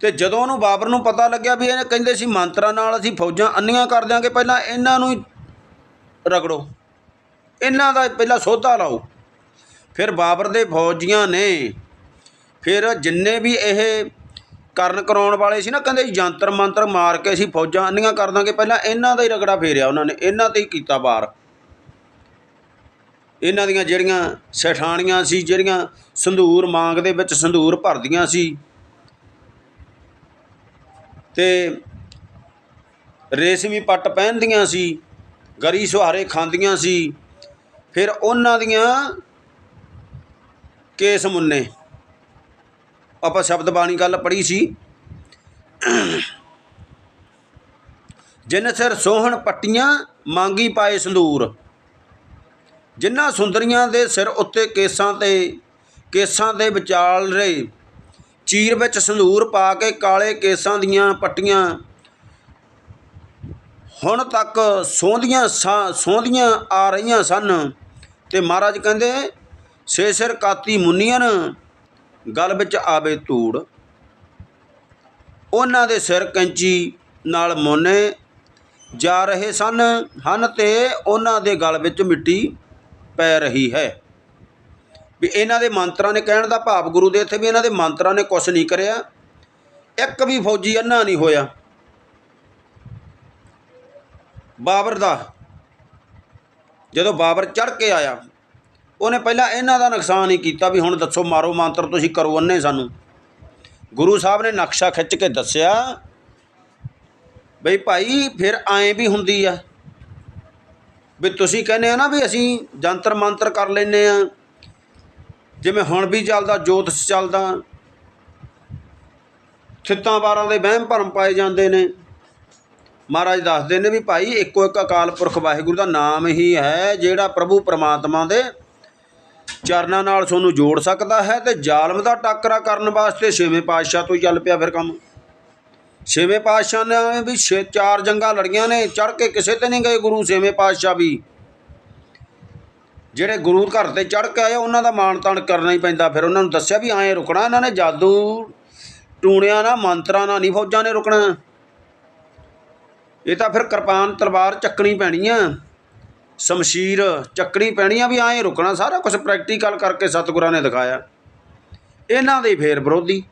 ਤੇ ਜਦੋਂ ਉਹਨੂੰ ਬਾਬਰ ਨੂੰ ਪਤਾ ਲੱਗਿਆ ਵੀ ਇਹਨੇ ਕਹਿੰਦੇ ਸੀ ਮੰਤਰਾਂ ਨਾਲ ਅਸੀਂ ਫੌਜਾਂ ਅੰਨੀਆਂ ਕਰ ਦਿਆਂਗੇ, ਪਹਿਲਾਂ ਇਹਨਾਂ ਨੂੰ ਰਗੜੋ। ਇਹਨਾਂ ਦਾ ਪਹਿਲਾਂ ਸੋਧਾ ਲਾਓ। ਫਿਰ ਬਾਬਰ ਦੇ ਫੌਜੀਆਂ ਨੇ ਫਿਰ ਜਿੰਨੇ ਵੀ ਇਹ ਕਰਨ ਕਰਾਉਣ ਵਾਲੇ ਸੀ ਨਾ, ਕਹਿੰਦੇ ਯੰਤਰ ਮੰਤਰ ਮਾਰ ਕੇ ਅਸੀਂ ਫੌਜਾਂ ਅੰਨੀਆਂ ਕਰ ਦਾਂਗੇ। ਪਹਿਲਾਂ ਇਹਨਾਂ ਦਾ ਹੀ ਰਗੜਾ ਫੇਰਿਆ ਉਹਨਾਂ ਨੇ, ਇਹਨਾਂ ਤੇ ਹੀ ਕੀਤਾ ਵਾਰ। ਇਹਨਾਂ ਦੀਆਂ ਜਿਹੜੀਆਂ ਸੈਠਾਣੀਆਂ ਸੀ, ਜਿਹੜੀਆਂ ਸੰਧੂਰ ਮਾਂਗ ਦੇ ਵਿੱਚ ਸੰਧੂਰ ਭਰਦੀਆਂ ਸੀ, ਤੇ ਰੇਸ਼ਮੀ ਪੱਟ ਪਹਿਨਦੀਆਂ ਸੀ, ਗਰੀ ਸੁਹਾਰੇ ਖਾਂਦੀਆਂ ਸੀ ਫਿਰ ਉਹਨਾਂ ਦੀਆਂ ਕੇਸ ਮੁੰਨੇ। ਆਪਾਂ ਸ਼ਬਦ ਬਾਣੀ ਗੱਲ ਪੜ੍ਹੀ ਸੀ। ਜਿਨ ਸਿਰ ਸੋਹਣ ਪੱਟੀਆਂ ਮੰਗੀ ਪਾਏ ਸੰਦੂਰ। ਜਿਨ੍ਹਾਂ ਸੁੰਦਰੀਆਂ ਦੇ ਸਿਰ ਉੱਤੇ ਕੇਸਾਂ ਤੇ, ਕੇਸਾਂ ਦੇ ਵਿਚਾਲ ਰਹੇ। ਚੀਰ ਵਿੱਚ ਸੰਧੂਰ ਪਾ ਕੇ ਕਾਲੇ ਕੇਸਾਂ ਦੀਆਂ ਪੱਟੀਆਂ। ਹੁਣ ਤੱਕ ਸੋਹੰਦੀਆਂ ਸਾ- ਸੋਹੰਦੀਆਂ ਆ ਰਹੀਆਂ ਸਨ। ਤੇ ਮਹਾਰਾਜ ਕਹਿੰਦੇ, ਸੇ ਸਿਰ ਕਾਤੀ ਮੁੰਨੀਆਂ ਗਲ ਵਿੱਚ ਆਵੇ ਧੂੜ। ਉਹਨਾਂ ਦੇ ਸਿਰ ਕੈਂਚੀ ਨਾਲ ਮੋਨੇ, ਜਾ ਰਹੇ ਸਨ, ਹਨ ਤੇ ਉਹਨਾਂ ਦੇ ਗਲ ਵਿੱਚ ਮਿੱਟੀ ਪੈ ਰਹੀ ਹੈ। ਵੀ ਇਹਨਾਂ ਦੇ ਮੰਤਰਾਂ ਨੇ ਕਹਿਣ ਦਾ ਭਾਵ, ਗੁਰੂ ਦੇ ਇੱਥੇ ਵੀ ਇਹਨਾਂ ਦੇ ਮੰਤਰਾਂ ਨੇ ਕੁਛ ਨਹੀਂ ਕਰਿਆ। ਇੱਕ ਵੀ ਫੌਜੀ ਅੰਨਾ ਨਹੀਂ ਹੋਇਆ। ਬਾਬਰ ਦਾ ਜਦੋਂ ਬਾਬਰ ਚੜ ਕੇ ਆਇਆ, ਉਹਨੇ ਪਹਿਲਾਂ ਇਹਨਾਂ ਦਾ ਨੁਕਸਾਨ ਹੀ ਕੀਤਾ ਵੀ ਹੁਣ ਦੱਸੋ ਮਾਰੋ ਮੰਤਰ, ਤੁਸੀਂ ਕਰੋ ਅੰਨੇ ਸਾਨੂੰ। ਗੁਰੂ ਸਾਹਿਬ ਨੇ ਨਕਸ਼ਾ ਖਿੱਚ ਕੇ ਦੱਸਿਆ ਬਈ ਭਾਈ ਫਿਰ ਐਂ ਵੀ ਹੁੰਦੀ ਆ ਵੀ ਤੁਸੀਂ ਕਹਿੰਦੇ ਆ ਨਾ ਵੀ ਅਸੀਂ ਜੰਤਰ ਮੰਤਰ ਕਰ ਲੈਨੇ ਆ, ਜਿਵੇਂ ਹੁਣ ਵੀ ਚੱਲਦਾ, ਜੋਤਿਸ਼ ਚੱਲਦਾ ਥਿੱਤਾਂ ਬਾਰਾਂ ਦੇ ਵਹਿਮ ਭਰਮ ਪਾਏ ਜਾਂਦੇ ਨੇ। ਮਹਾਰਾਜ ਦੱਸਦੇ ਨੇ ਵੀ ਭਾਈ ਇੱਕੋ ਇੱਕ ਅਕਾਲ ਪੁਰਖ ਵਾਹਿਗੁਰੂ ਦਾ ਨਾਮ ਹੀ ਹੈ ਜਿਹੜਾ ਪ੍ਰਭੂ ਪਰਮਾਤਮਾ ਦੇ ਚਰਨਾਂ ਨਾਲ ਤੁਹਾਨੂੰ ਜੋੜ ਸਕਦਾ ਹੈ ਤੇ ਜ਼ਾਲਮ ਦਾ ਟਾਕਰਾ ਕਰਨ ਵਾਸਤੇ ਛੇਵੇਂ ਪਾਤਸ਼ਾਹ ਤੋਂ ਹੀ ਚੱਲ ਪਿਆ ਫਿਰ ਕੰਮ। ਛੇਵੇਂ ਪਾਤਸ਼ਾਹ ਨੇ ਵੀ ਛੇ ਚਾਰ ਜੰਗਾਂ ਲੜੀਆਂ ਨੇ ਚੜ ਕੇ ਕਿਸੇ ਤੇ ਨਹੀਂ ਗਏ ਗੁਰੂ ਛੇਵੇਂ ਪਾਤਸ਼ਾਹ ਵੀ। ਜਿਹੜੇ ਗੁਰੂ ਘਰ ਤੇ ਚੜ ਕੇ ਆਏ, ਉਹਨਾਂ ਦਾ ਮਾਣ ਤਾਣ ਕਰਨਾ ਹੀ ਪੈਂਦਾ। ਫਿਰ ਉਹਨਾਂ ਨੂੰ ਦੱਸਿਆ ਵੀ ਐਂ ਰੁਕਣਾ, ਇਹਨਾਂ ਨੇ ਜਾਦੂ ਟੂਣਿਆਂ ਨਾਲ, ਮੰਤਰਾਂ ਨਾਲ ਨਹੀਂ ਫੌਜਾਂ ਨੇ ਰੁਕਣਾ। ਇਹ ਤਾਂ ਫਿਰ ਕਿਰਪਾਨ ਤਲਵਾਰ ਚੱਕਣੀ ਪੈਣੀ ਆ। ਸ਼ਮਸ਼ੀਰ ਚੱਕਣੀ ਪੈਣੀ ਆ ਵੀ ਐਂ ਰੁਕਣਾ, ਸਾਰਾ ਕੁਝ ਪ੍ਰੈਕਟੀਕਲ ਕਰਕੇ ਸਤਿਗੁਰਾਂ ਨੇ ਦਿਖਾਇਆ। ਇਹਨਾਂ ਦੇ ਫੇਰ ਵਿਰੋਧੀ।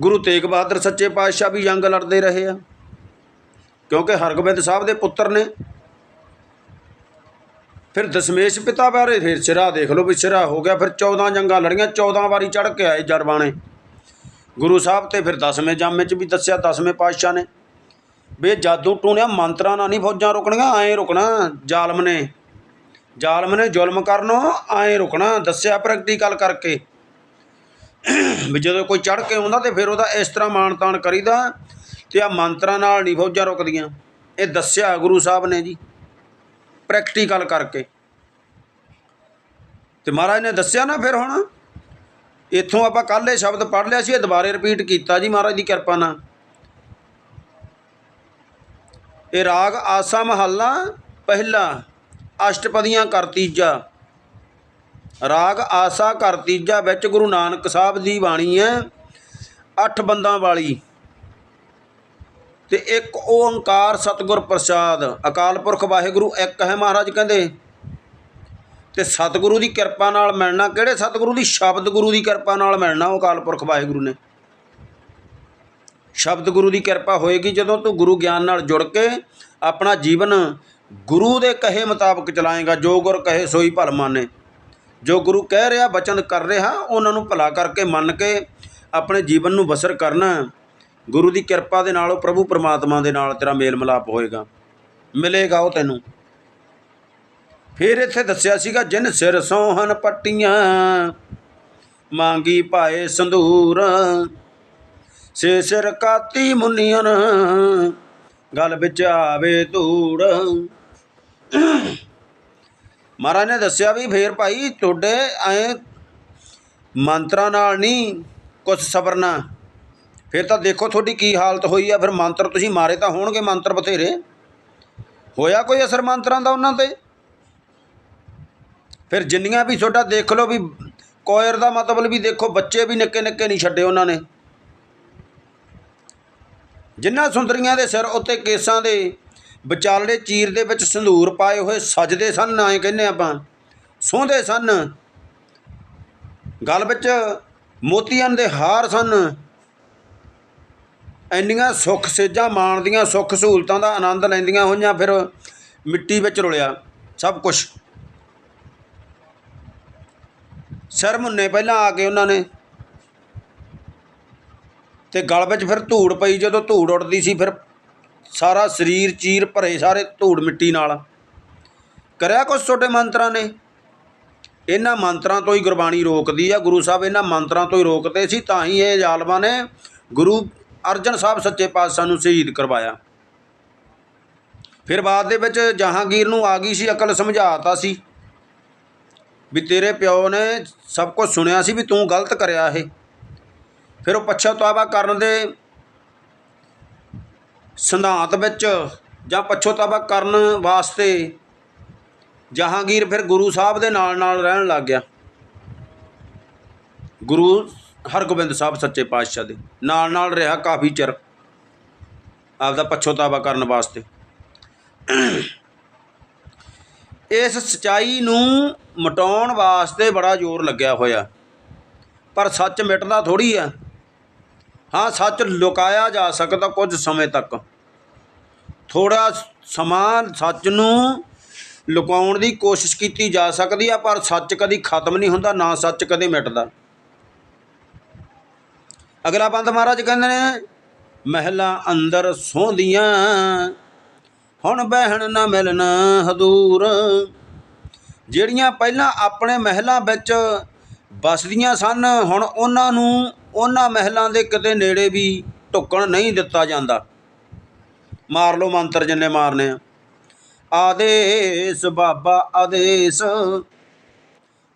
ਗੁਰੂ ਤੇਗ ਬਹਾਦਰ ਸੱਚੇ ਪਾਤਸ਼ਾਹ ਵੀ ਜੰਗ ਲੜਦੇ ਰਹੇ ਆ, ਕਿਉਂਕਿ ਹਰਗੋਬਿੰਦ ਸਾਹਿਬ ਦੇ ਪੁੱਤਰ ਨੇ। ਫਿਰ ਦਸ਼ਮੇਸ਼ ਪਿਤਾ ਬਾਰੇ ਫਿਰ ਸਿਰਾ ਦੇਖ ਲਓ ਵੀ ਸਿਰਾ ਹੋ ਗਿਆ, ਫਿਰ 14 ਜੰਗਾਂ ਲੜੀਆਂ 14 ਵਾਰੀ ਚੜ ਕੇ ਆਏ ਜਰਬਾਣੇ ਗੁਰੂ ਸਾਹਿਬ ਤੇ ਫਿਰ ਦਸਵੇਂ ਜਾਮੇ ਚ ਵੀ ਦੱਸਿਆ, ਦਸਵੇਂ ਪਾਤਸ਼ਾਹ ਨੇ। ਵੀ ਇਹ ਜਾਦੂ ਟੂਣਿਆ, ਮੰਤਰਾਂ ਨਾਲ ਨਹੀਂ ਫੌਜਾਂ ਰੁਕਣੀਆਂ, ਐਂ ਰੁਕਣਾ ਜ਼ਾਲਮ ਨੇ। ਜ਼ਾਲਮ ਨੇ ਜ਼ੁਲਮ ਕਰਨੋਂ, ਐਂ ਰੁਕਣਾ, ਦੱਸਿਆ ਪ੍ਰੈਕਟੀਕਲ ਕਰਕੇ। ਵੀ ਜਦੋਂ ਕੋਈ ਚੜ ਕੇ ਆਉਂਦਾ ਤੇ ਫਿਰ ਉਹਦਾ ਇਸ ਤਰ੍ਹਾਂ ਮਾਣ ਤਾਣ ਕਰੀਦਾ ਤੇ ਆ ਮੰਤਰਾਂ ਨਾਲ ਨਹੀਂ ਫੌਜਾਂ ਰੁਕਦੀਆਂ। ਇਹ ਦੱਸਿਆ ਗੁਰੂ ਸਾਹਿਬ ਨੇ ਜੀ ਪ੍ਰੈਕਟੀਕਲ ਕਰਕੇ। ਤੇ ਮਹਾਰਾਜ ਨੇ ਦੱਸਿਆ ਨਾ ਫਿਰ ਹੁਣ ਇੱਥੋਂ ਆਪਾਂ ਕੱਲ੍ਹ ਇਹ ਸ਼ਬਦ ਪੜ੍ਹ ਲਿਆ ਸੀ, ਇਹ ਦੁਬਾਰੇ ਰਿਪੀਟ ਕੀਤਾ ਜੀ ਮਹਾਰਾਜ ਦੀ ਕਿਰਪਾ ਨਾਲ। ਇਹ ਰਾਗ ਆਸਾ ਮਹੱਲਾ, ਪਹਿਲਾ, ਅਸ਼ਟਪਦੀਆਂ ਕਰ ਤੀਜਾ। ਰਾਗ ਆਸਾ ਕਰ ਤੀਜਾ ਵਿੱਚ ਗੁਰੂ ਨਾਨਕ ਸਾਹਿਬ ਦੀ ਬਾਣੀ ਹੈ, ਅੱਠ ਬੰਦਾਂ ਵਾਲੀ। ਤੇ ਇੱਕ ਓੰਕਾਰ ਸਤਿਗੁਰ ਪ੍ਰਸਾਦ, ਅਕਾਲ ਪੁਰਖ ਵਾਹਿਗੁਰੂ ਇੱਕ ਹੈ ਮਹਾਰਾਜ ਕਹਿੰਦੇ। ਤੇ ਸਤਿਗੁਰੂ ਦੀ ਕਿਰਪਾ ਨਾਲ ਮਿਲਣਾ, ਕਿਹੜੇ ਸਤਿਗੁਰੂ ਦੀ? ਸ਼ਬਦ ਗੁਰੂ ਦੀ ਕਿਰਪਾ ਨਾਲ ਮਿਲਣਾ ਉਹ ਅਕਾਲ ਪੁਰਖ ਵਾਹਿਗੁਰੂ ਨੇ। ਸ਼ਬਦ ਗੁਰੂ ਦੀ ਕਿਰਪਾ ਹੋਏਗੀ ਜਦੋਂ ਤੂੰ ਗੁਰੂ ਗਿਆਨ ਨਾਲ ਜੁੜ ਕੇ ਆਪਣਾ ਜੀਵਨ ਗੁਰੂ ਦੇ ਕਹੇ ਮੁਤਾਬਕ ਚਲਾਏਗਾ, ਜੋ ਗੁਰ ਕਹੇ ਸੋਈ ਭਲ ਮਾਨੇ। ਜੋ ਗੁਰੂ ਕਹਿ ਰਿਹਾ, ਬਚਨ ਕਰ ਰਿਹਾ, ਉਹਨਾਂ ਨੂੰ ਭਲਾ ਕਰਕੇ ਮੰਨ ਕੇ ਆਪਣੇ ਜੀਵਨ ਨੂੰ ਬਸਰ ਕਰਨਾ, ਗੁਰੂ ਦੀ ਕਿਰਪਾ ਦੇ ਨਾਲ, ਉਹ ਪ੍ਰਭੂ ਪਰਮਾਤਮਾ ਦੇ ਨਾਲ ਤੇਰਾ ਮੇਲ ਮਿਲਾਪ ਹੋਏਗਾ। ਮਿਲੇਗਾ ਉਹ ਤੈਨੂੰ। ਫਿਰ ਇੱਥੇ ਦੱਸਿਆ ਸੀਗਾ, ਜਿਨ ਸਿਰ ਸੋਹਨ ਪੱਟੀਆਂ, ਮੰਗੀ ਪਾਏ ਸੰਧੂਰ ਸੇ ਸਿਰ ਕਾਤੀ ਮੁੰਨੀਆਂ, ਗਲ ਵਿੱਚ ਆਵੇ ਧੂੜ। ਮਹਾਰਾਜ ਨੇ ਦੱਸਿਆ ਵੀ, ਫੇਰ ਭਾਈ ਤੁਹਾਡੇ ਐ ਮੰਤਰਾਂ ਨਾਲ ਨਹੀਂ ਕੁਝ ਸਬਰਨਾ ਫਿਰ ਤਾਂ ਦੇਖੋ ਤੁਹਾਡੀ ਕੀ ਹਾਲਤ ਹੋਈ ਆ, ਫਿਰ ਮੰਤਰ ਤੁਸੀਂ ਮਾਰੇ ਤਾਂ ਹੋਣਗੇ ਮੰਤਰ ਬਥੇਰੇ। ਹੋਇਆ ਕੋਈ ਅਸਰ ਮੰਤਰਾਂ ਦਾ ਉਹਨਾਂ ਤੇ? ਫਿਰ ਜਿੰਨੀਆਂ ਵੀ ਤੁਹਾਡਾ ਦੇਖ ਲਓ ਵੀ ਕੋਇਰ ਦਾ ਮਤਲਬ ਵੀ ਦੇਖੋ, ਬੱਚੇ ਵੀ ਨਿੱਕੇ ਨਿੱਕੇ ਨਹੀਂ ਛੱਡੇ ਉਹਨਾਂ ਨੇ। ਜਿਨ੍ਹਾਂ ਸੁੰਦਰੀਆਂ ਦੇ ਸਿਰ ਉੱਤੇ ਕੇਸਾਂ ਦੇ ਵਿਚਾਲੇ ਚੀਰ ਦੇ ਵਿੱਚ ਸੰਧੂਰ ਪਾਏ ਹੋਏ ਸਜਦੇ ਸਨ, ਨਾ ਇਹ ਕਹਿੰਦੇ ਆਪਾਂ ਸੋਹਦੇ ਸਨ। ਗਲ ਵਿੱਚ ਮੋਤੀਆਂ ਦੇ ਹਾਰ ਸਨ। ਇੰਨੀਆਂ ਸੁੱਖ ਸੇਜਾਂ ਮਾਣਦੀਆਂ, ਸੁੱਖ ਸਹੂਲਤਾਂ ਦਾ ਆਨੰਦ ਲੈਂਦੀਆਂ ਹੋਈਆਂ, ਫਿਰ ਮਿੱਟੀ ਵਿੱਚ ਰੁਲਿਆ ਸਭ ਕੁਝ ਸਿਰ ਮੁੰਨੇ ਪਹਿਲਾਂ ਆ ਕੇ ਉਹਨਾਂ ਨੇ ਤੇ ਗਲ ਵਿੱਚ ਫਿਰ ਧੂੜ ਪਈ, ਜਦੋਂ ਧੂੜ ਉੱਡਦੀ ਸੀ ਫਿਰ ਸਾਰਾ ਸਰੀਰ ਚੀਰ ਭਰੇ ਸਾਰੇ ਧੂੜ ਮਿੱਟੀ ਨਾਲ। ਕਰਿਆ ਕੁਛ ਛੋਟੇ ਮੰਤਰਾਂ ਨੇ? ਇਹਨਾਂ ਮੰਤਰਾਂ ਤੋਂ ਹੀ ਗੁਰਬਾਣੀ ਰੋਕਦੀ ਆ। ਗੁਰੂ ਸਾਹਿਬ ਇਹਨਾਂ ਮੰਤਰਾਂ ਤੋਂ ਹੀ ਰੋਕਦੇ ਸੀ, ਤਾਂ ਹੀ ਇਹ ਜ਼ਾਲਮਾਂ ਨੇ ਗੁਰੂ ਅਰਜਨ ਸਾਹਿਬ ਸੱਚੇ ਪਾਤਸ਼ਾਹ ਨੂੰ ਸ਼ਹੀਦ ਕਰਵਾਇਆ। ਫਿਰ ਬਾਅਦ ਦੇ ਵਿੱਚ ਜਹਾਂਗੀਰ ਨੂੰ ਆ ਗਈ ਸੀ, ਅਕਲ ਸਮਝਾਤਾ ਸੀ। ਵੀ ਤੇਰੇ ਪਿਓ ਨੇ ਸਭ ਕੁਝ ਸੁਣਿਆ ਸੀ ਵੀ ਤੂੰ ਗਲਤ ਕਰਿਆ ਇਹ। ਫਿਰ ਉਹ ਪਛਤਾਵਾ ਕਰਨ ਦੇ ਸਿਧਾਂਤ ਵਿੱਚ ਜਾਂ ਪਛਤਾਵਾ ਕਰਨ ਵਾਸਤੇ ਜਹਾਂਗੀਰ ਫਿਰ ਗੁਰੂ ਸਾਹਿਬ ਦੇ ਨਾਲ ਨਾਲ ਰਹਿਣ ਲੱਗ ਗਿਆ। ਗੁਰੂ ਹਰਗੋਬਿੰਦ ਸਾਹਿਬ ਸੱਚੇ ਪਾਤਸ਼ਾਹ ਦੇ ਨਾਲ ਨਾਲ ਰਿਹਾ ਕਾਫੀ ਚਿਰ ਆਪਦਾ ਪਛਤਾਵਾ ਕਰਨ ਵਾਸਤੇ। ਇਸ ਸਚਾਈ ਨੂੰ ਮਟਾਉਣ ਵਾਸਤੇ ਬੜਾ ਜ਼ੋਰ ਲੱਗਿਆ ਹੋਇਆ। ਪਰ ਸੱਚ ਮਿਟਦਾ ਥੋੜੀ ਆ ਹਾਂ, ਸੱਚ ਲੁਕਾਇਆ ਜਾ ਸਕਦਾ ਕੁਝ ਸਮੇਂ ਤੱਕ। ਥੋੜਾ ਸਮਾਂ ਸੱਚ ਨੂੰ ਲੁਕਾਉਣ ਦੀ ਕੋਸ਼ਿਸ਼ ਕੀਤੀ ਜਾ ਸਕਦੀ ਆ, ਪਰ ਸੱਚ ਕਦੀ ਖਤਮ ਨਹੀਂ ਹੁੰਦਾ, ਨਾ ਸੱਚ ਕਦੇ ਮਿਟਦਾ। ਅਗਲਾ ਬੰਦ ਮਹਾਰਾਜ ਕਹਿੰਦੇ ਨੇ, ਮਹਿਲਾ ਅੰਦਰ ਸੋਂਦੀਆਂ। ਹੁਣ ਬਹਿਣ ਨਾ ਮਿਲਣ ਹਦੂਰ। ਜਿਹੜੀਆਂ ਪਹਿਲਾਂ ਆਪਣੇ ਮਹਿਲਾਂ ਵਿੱਚ ਵਸਦੀਆਂ ਸਨ, ਹੁਣ ਉਹਨਾਂ ਨੂੰ ਉਹਨਾਂ ਮਹਿਲਾਂ ਦੇ ਕਿਤੇ ਨੇੜੇ ਵੀ ਢੁੱਕਣ ਨਹੀਂ ਦਿੱਤਾ ਜਾਂਦਾ। ਮਾਰ ਲਓ ਮੰਤਰ ਜਿੰਨੇ ਮਾਰਨੇ ਆ। ਆਦੇਸ ਬਾਬਾ, ਆਦੇਸ।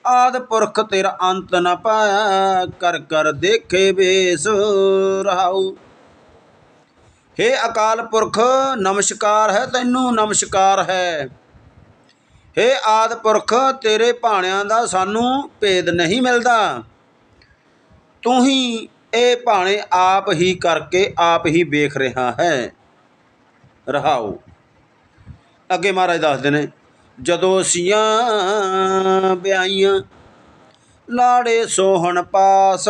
ਆਦ ਪੁਰਖ ਤੇਰਾ ਅੰਤ ਨਾ ਪਾਇਆ ਕਰ ਕਰ ਦੇਖੇ ਬੇਸ ਰਹਾਉ। ਹੇ ਅਕਾਲ ਪੁਰਖ, ਨਮਸਕਾਰ ਹੈ ਤੈਨੂੰ, ਨਮਸਕਾਰ ਹੈ। ਹੇ ਆਦ ਪੁਰਖ, ਤੇਰੇ ਭਾਣਿਆਂ ਦਾ ਸਾਨੂੰ ਭੇਦ ਨਹੀਂ ਮਿਲਦਾ। ਤੂੰ ਹੀ ਇਹ ਭਾਣੇ ਆਪ ਹੀ ਕਰਕੇ ਆਪ ਹੀ ਵੇਖ ਰਿਹਾ ਹੈ। ਰਹਾਓ। ਅੱਗੇ ਮਹਾਰਾਜ ਦੱਸਦੇ ਨੇ, ਜਦੋਂ ਸੀਆਂ ਵਿਆਈਆਂ ਲਾੜੇ ਸੋਹਣ ਪਾਸ,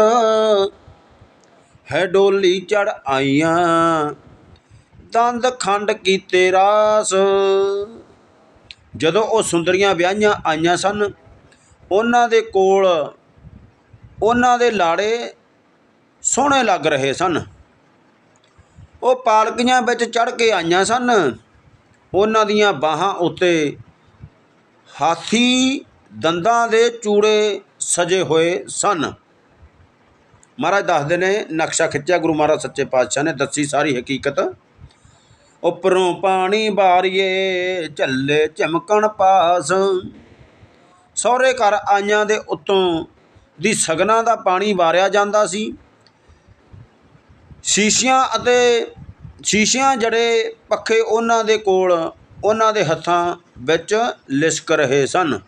ਹੈ ਡੋਲੀ ਚੜ ਆਈਆਂ। ਦੰਦ ਖੰਡ ਕੀਤੇ ਰਾਸ। ਜਦੋਂ ਉਹ ਸੁੰਦਰੀਆਂ ਵਿਆਹੀਆਂ ਆਈਆਂ ਸਨ, ਉਹਨਾਂ ਦੇ ਕੋਲ, ਉਹਨਾਂ ਦੇ ਲਾੜੇ ਸੋਹਣੇ ਲੱਗ ਰਹੇ ਸਨ। ਉਹ ਪਾਲਕੀਆਂ ਵਿੱਚ ਚੜ ਕੇ ਆਈਆਂ ਸਨ। ਉਹਨਾਂ ਦੀਆਂ ਬਾਹਾਂ ਉੱਤੇ ਹਾਥੀ ਦੰਦਾਂ ਦੇ ਚੂੜੇ ਸਜੇ ਹੋਏ ਸਨ। ਮਹਾਰਾਜ ਦੱਸਦੇ ਨੇ, ਨਕਸ਼ਾ ਖਿੱਚਿਆ ਗੁਰੂ ਮਹਾਰਾਜ ਸੱਚੇ ਪਾਤਸ਼ਾਹ ਨੇ, ਦੱਸੀ ਸਾਰੀ ਹਕੀਕਤ। ਉੱਪਰੋਂ ਪਾਣੀ ਬਾਰੀਏ ਝੱਲੇ ਚਮਕਣ ਪਾਸ। ਸਹੁਰੇ ਘਰ ਆਈਆਂ ਦੇ ਉੱਤੋਂ ਦੀ ਸਗਨਾਂ ਦਾ ਪਾਣੀ ਵਾਰਿਆ ਜਾਂਦਾ ਸੀ। ਸ਼ੀਸ਼ਿਆਂ ਅਤੇ ਸ਼ੀਸ਼ਿਆਂ ਜੜੇ ਪੱਖੇ ਉਹਨਾਂ ਦੇ ਕੋਲ, ਉਹਨਾਂ ਦੇ ਹੱਥਾਂ ਵਿੱਚ ਲਿਸ਼ਕ ਰਹੇ ਸਨ।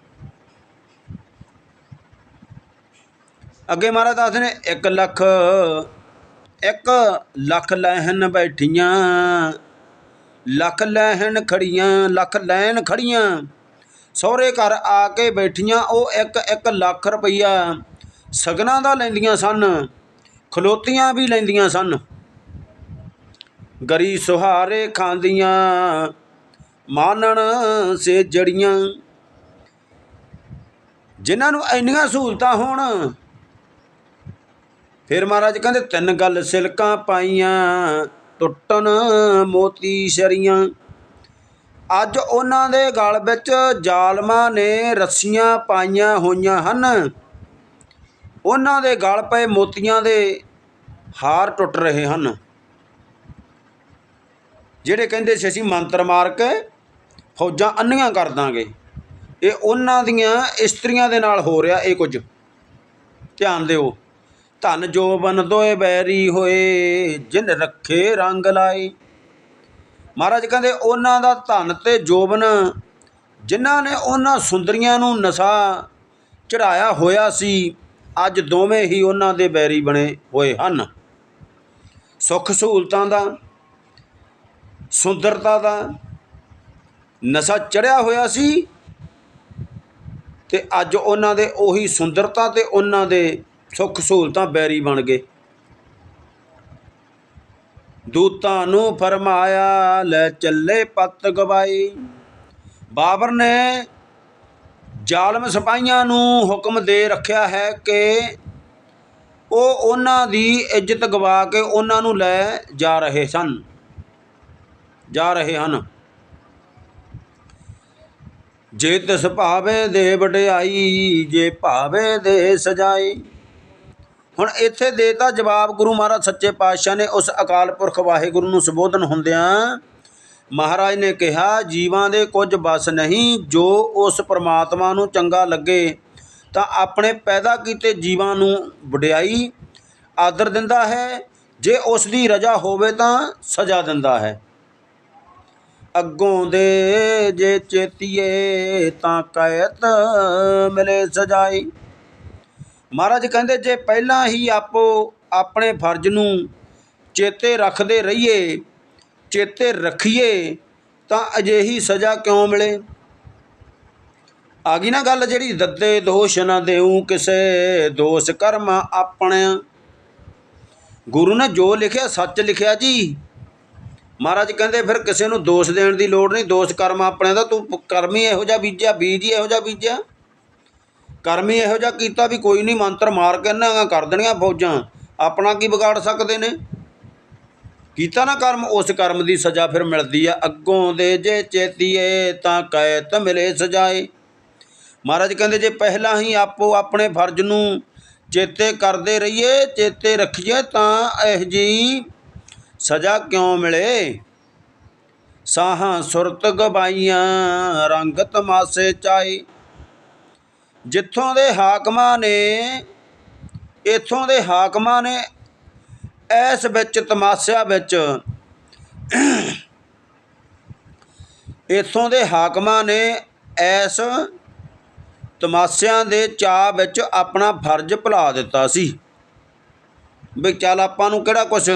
ਅੱਗੇ ਮਹਾਰਾਜ ਦੱਸਦੇ ਨੇ 1 ਲੱਖ 1 ਲੱਖ ਲਹਿਨ ਬੈਠੀਆਂ। ਲੱਖ ਲੈਹਨ ਖੜੀਆਂ, ਲੱਖ ਲੈਣ ਖੜੀਆਂ। ਸਹੁਰੇ ਘਰ ਆ ਕੇ ਬੈਠੀਆਂ, ਉਹ 1 1 ਲੱਖ ਰੁਪਈਆ ਸਗਨਾਂ ਦਾ ਲੈਂਦੀਆਂ ਸਨ, ਖਲੋਤੀਆਂ ਵੀ ਲੈਂਦੀਆਂ ਸਨ। ਗਰੀ ਸੁਹਾਰੇ ਖਾਂਦੀਆਂ, ਮਾਨਣ ਸੇ ਜੜੀਆਂ। ਜਿਨ੍ਹਾਂ ਨੂੰ ਇੰਨੀਆਂ ਸਹੂਲਤਾਂ ਹੋਣ, ਫਿਰ ਮਹਾਰਾਜ ਕਹਿੰਦੇ, ਤਿੰਨ ਗੱਲ ਸਿਲਕਾਂ ਪਾਈਆਂ। ਟੁੱਟਣ ਮੋਤੀ ਸ਼ਰੀਆਂ ਅੱਜ ਉਹਨਾਂ ਦੇ ਗਲ ਵਿੱਚ ਜ਼ਾਲਮਾਂ ਨੇ ਰੱਸੀਆਂ ਪਾਈਆਂ ਹੋਈਆਂ ਹਨ। ਉਹਨਾਂ ਦੇ ਗਲ ਪਏ ਮੋਤੀਆਂ ਦੇ ਹਾਰ ਟੁੱਟ ਰਹੇ ਹਨ। ਜਿਹੜੇ ਕਹਿੰਦੇ ਸੀ ਅਸੀਂ ਮੰਤਰ ਮਾਰ ਕੇ ਫੌਜਾਂ ਅੰਨੀਆਂ ਕਰ ਦਾਂਗੇ, ਇਹ ਉਹਨਾਂ ਦੀਆਂ ਇਸਤਰੀਆਂ ਦੇ ਨਾਲ ਹੋ ਰਿਹਾ ਇਹ ਕੁਝ। ਧਿਆਨ ਦਿਓ। ਧਨ ਜੋਬਨ ਦੋਏ ਬੈਰੀ ਹੋਏ, ਜਿਨ ਰੱਖੇ ਰੰਗ ਲਾਏ। ਮਹਾਰਾਜ ਕਹਿੰਦੇ, ਉਹਨਾਂ ਦਾ ਧਨ ਤੇ ਜੋਬਨ, ਜਿਨ੍ਹਾਂ ਨੇ ਉਹਨਾਂ ਸੁੰਦਰੀਆਂ ਨੂੰ ਨਸ਼ਾ ਚੜਾਇਆ ਹੋਇਆ ਸੀ, ਅੱਜ ਦੋਵੇਂ ਹੀ ਉਹਨਾਂ ਦੇ ਬੈਰੀ ਬਣੇ ਹੋਏ ਹਨ। ਸੁੱਖ ਸਹੂਲਤਾਂ ਦਾ, ਸੁੰਦਰਤਾ ਦਾ ਨਸ਼ਾ ਚੜਿਆ ਹੋਇਆ ਸੀ, ਤੇ ਅੱਜ ਉਹਨਾਂ ਦੇ ਉਹੀ ਸੁੰਦਰਤਾ ਤੇ ਉਹਨਾਂ ਦੇ ਸੁੱਖ ਸਹੂਲਤਾਂ ਬੈਰੀ ਬਣ ਗਏ। ਦੂਤਾਂ ਨੂੰ ਫਰਮਾਇਆ, ਲੈ ਚੱਲੇ ਪੱਤ ਗਵਾਈ। ਬਾਬਰ ਨੇ ਜ਼ਾਲਮ ਸਿਪਾਹੀਆਂ ਨੂੰ ਹੁਕਮ ਦੇ ਰੱਖਿਆ ਹੈ ਕਿ ਉਹ ਉਹਨਾਂ ਦੀ ਇੱਜ਼ਤ ਗਵਾ ਕੇ ਉਹਨਾਂ ਨੂੰ ਲੈ ਜਾ ਰਹੇ ਸਨ। ਜਾ ਰਹੇ ਹਨ। ਜੇ ਤਿਸ ਭਾਵੇ ਦੇ ਵਡਿਆਈ, ਜੇ ਭਾਵੇ ਦੇ ਸਜਾਈ। ਹੁਣ ਇੱਥੇ ਦੇਤਾ ਜਵਾਬ ਗੁਰੂ ਮਹਾਰਾਜ ਸੱਚੇ ਪਾਤਸ਼ਾਹ ਨੇ ਉਸ ਅਕਾਲ ਪੁਰਖ ਵਾਹਿਗੁਰੂ ਨੂੰ ਸੰਬੋਧਨ ਹੁੰਦਿਆਂ ਮਹਾਰਾਜ ਨੇ ਕਿਹਾ, ਜੀਵਾਂ ਦੇ ਕੁਝ ਬਸ ਨਹੀਂ, ਜੋ ਉਸ ਪ੍ਰਮਾਤਮਾ ਨੂੰ ਚੰਗਾ ਲੱਗੇ, ਤਾਂ ਆਪਣੇ ਪੈਦਾ ਕੀਤੇ ਜੀਵਾਂ ਨੂੰ ਵਡਿਆਈ ਆਦਰ ਦਿੰਦਾ ਹੈ, ਜੇ ਉਸ ਦੀ ਰਜ਼ਾ ਹੋਵੇ ਤਾਂ ਸਜ਼ਾ ਦਿੰਦਾ ਹੈ। ਅੱਗੋਂ ਦੇ ਜੇ ਚੇਤੀਏ ਤਾਂ ਕਾਇਤ ਮਿਲੇ ਸਜਾਈ। ਮਹਾਰਾਜ ਕਹਿੰਦੇ, ਜੇ ਪਹਿਲਾਂ ਹੀ ਆਪੋ ਆਪਣੇ ਫਰਜ਼ ਨੂੰ ਚੇਤੇ ਰੱਖਦੇ ਰਹੀਏ, ਚੇਤੇ ਰੱਖੀਏ, ਤਾਂ ਅਜਿਹੀ ਸਜ਼ਾ ਕਿਉਂ ਮਿਲੇ? ਆ ਗਈ ਨਾ ਗੱਲ ਜਿਹੜੀ, ਦੱਦੇ ਦੋਸ਼ ਨਾ ਦੇਉ ਕਿਸੇ, ਦੋਸ਼ ਕਰਮ ਆਪਣੇ। ਗੁਰੂ ਨੇ ਜੋ ਲਿਖਿਆ, ਸੱਚ ਲਿਖਿਆ ਜੀ। ਮਹਾਰਾਜ ਕਹਿੰਦੇ, ਫਿਰ ਕਿਸੇ ਨੂੰ ਦੋਸ਼ ਦੇਣ ਦੀ ਲੋੜ ਨਹੀਂ, ਦੋਸ਼ ਕਰਮ ਆਪਣੇ ਦਾ, ਤੂੰ ਕਰਮ ਹੀ ਇਹੋ ਜਿਹਾ ਬੀਜਿਆ, ਬੀਜ ਹੀ ਇਹੋ ਜਿਹਾ ਬੀਜਿਆ। ਕਰਮ ਹੀ ਇਹੋ ਜਿਹਾ ਕੀਤਾ ਵੀ ਕੋਈ ਨਹੀਂ ਮੰਤਰ ਮਾਰ ਕੇ ਇਹਨਾਂ ਕਰ ਦੇਣੀਆਂ ਫੌਜਾਂ। ਆਪਣਾ ਕੀ ਵਿਗਾੜ ਸਕਦੇ ਨੇ? ਕੀਤਾ ਨਾ ਕਰਮ, ਉਸ ਕਰਮ ਦੀ ਸਜ਼ਾ ਫਿਰ ਮਿਲਦੀ ਆ। ਅੱਗੋਂ ਦੇ ਜੇ ਚੇਤੀਏ ਤਾਂ ਕੈਤ ਮਿਲੇ ਸਜਾਏ। ਮਹਾਰਾਜ ਕਹਿੰਦੇ ਜੇ ਪਹਿਲਾਂ ਹੀ ਆਪੋ ਆਪਣੇ ਫਰਜ਼ ਨੂੰ ਚੇਤੇ ਕਰਦੇ ਰਹੀਏ, ਚੇਤੇ ਰੱਖੀਏ ਤਾਂ ਇਹ ਜੀ ਸਜ਼ਾ ਕਿਉਂ ਮਿਲੇ? ਸਾਹਾਂ ਸੁਰਤ ਗਵਾਈਆਂ ਰੰਗ ਤਮਾਸੇ ਚਾਈ ਜਿੱਥੋਂ ਦੇ ਹਾਕਮਾਂ ਨੇ, ਇਥੋਂ ਦੇ ਹਾਕਮਾਂ ਨੇ, ਐਸ ਵਿੱਚ ਤਮਾਸ਼ਾ ਵਿੱਚ, ਇਥੋਂ ਦੇ ਹਾਕਮਾਂ ਨੇ ਐਸ ਤਮਾਸ਼ਿਆਂ ਦੇ ਚਾਅ ਵਿੱਚ ਆਪਣਾ ਫਰਜ਼ ਭੁਲਾ ਦਿੱਤਾ ਸੀ। ਵੀ ਚੱਲ ਆਪਾਂ ਨੂੰ ਕਿਹੜਾ ਕੁਛ,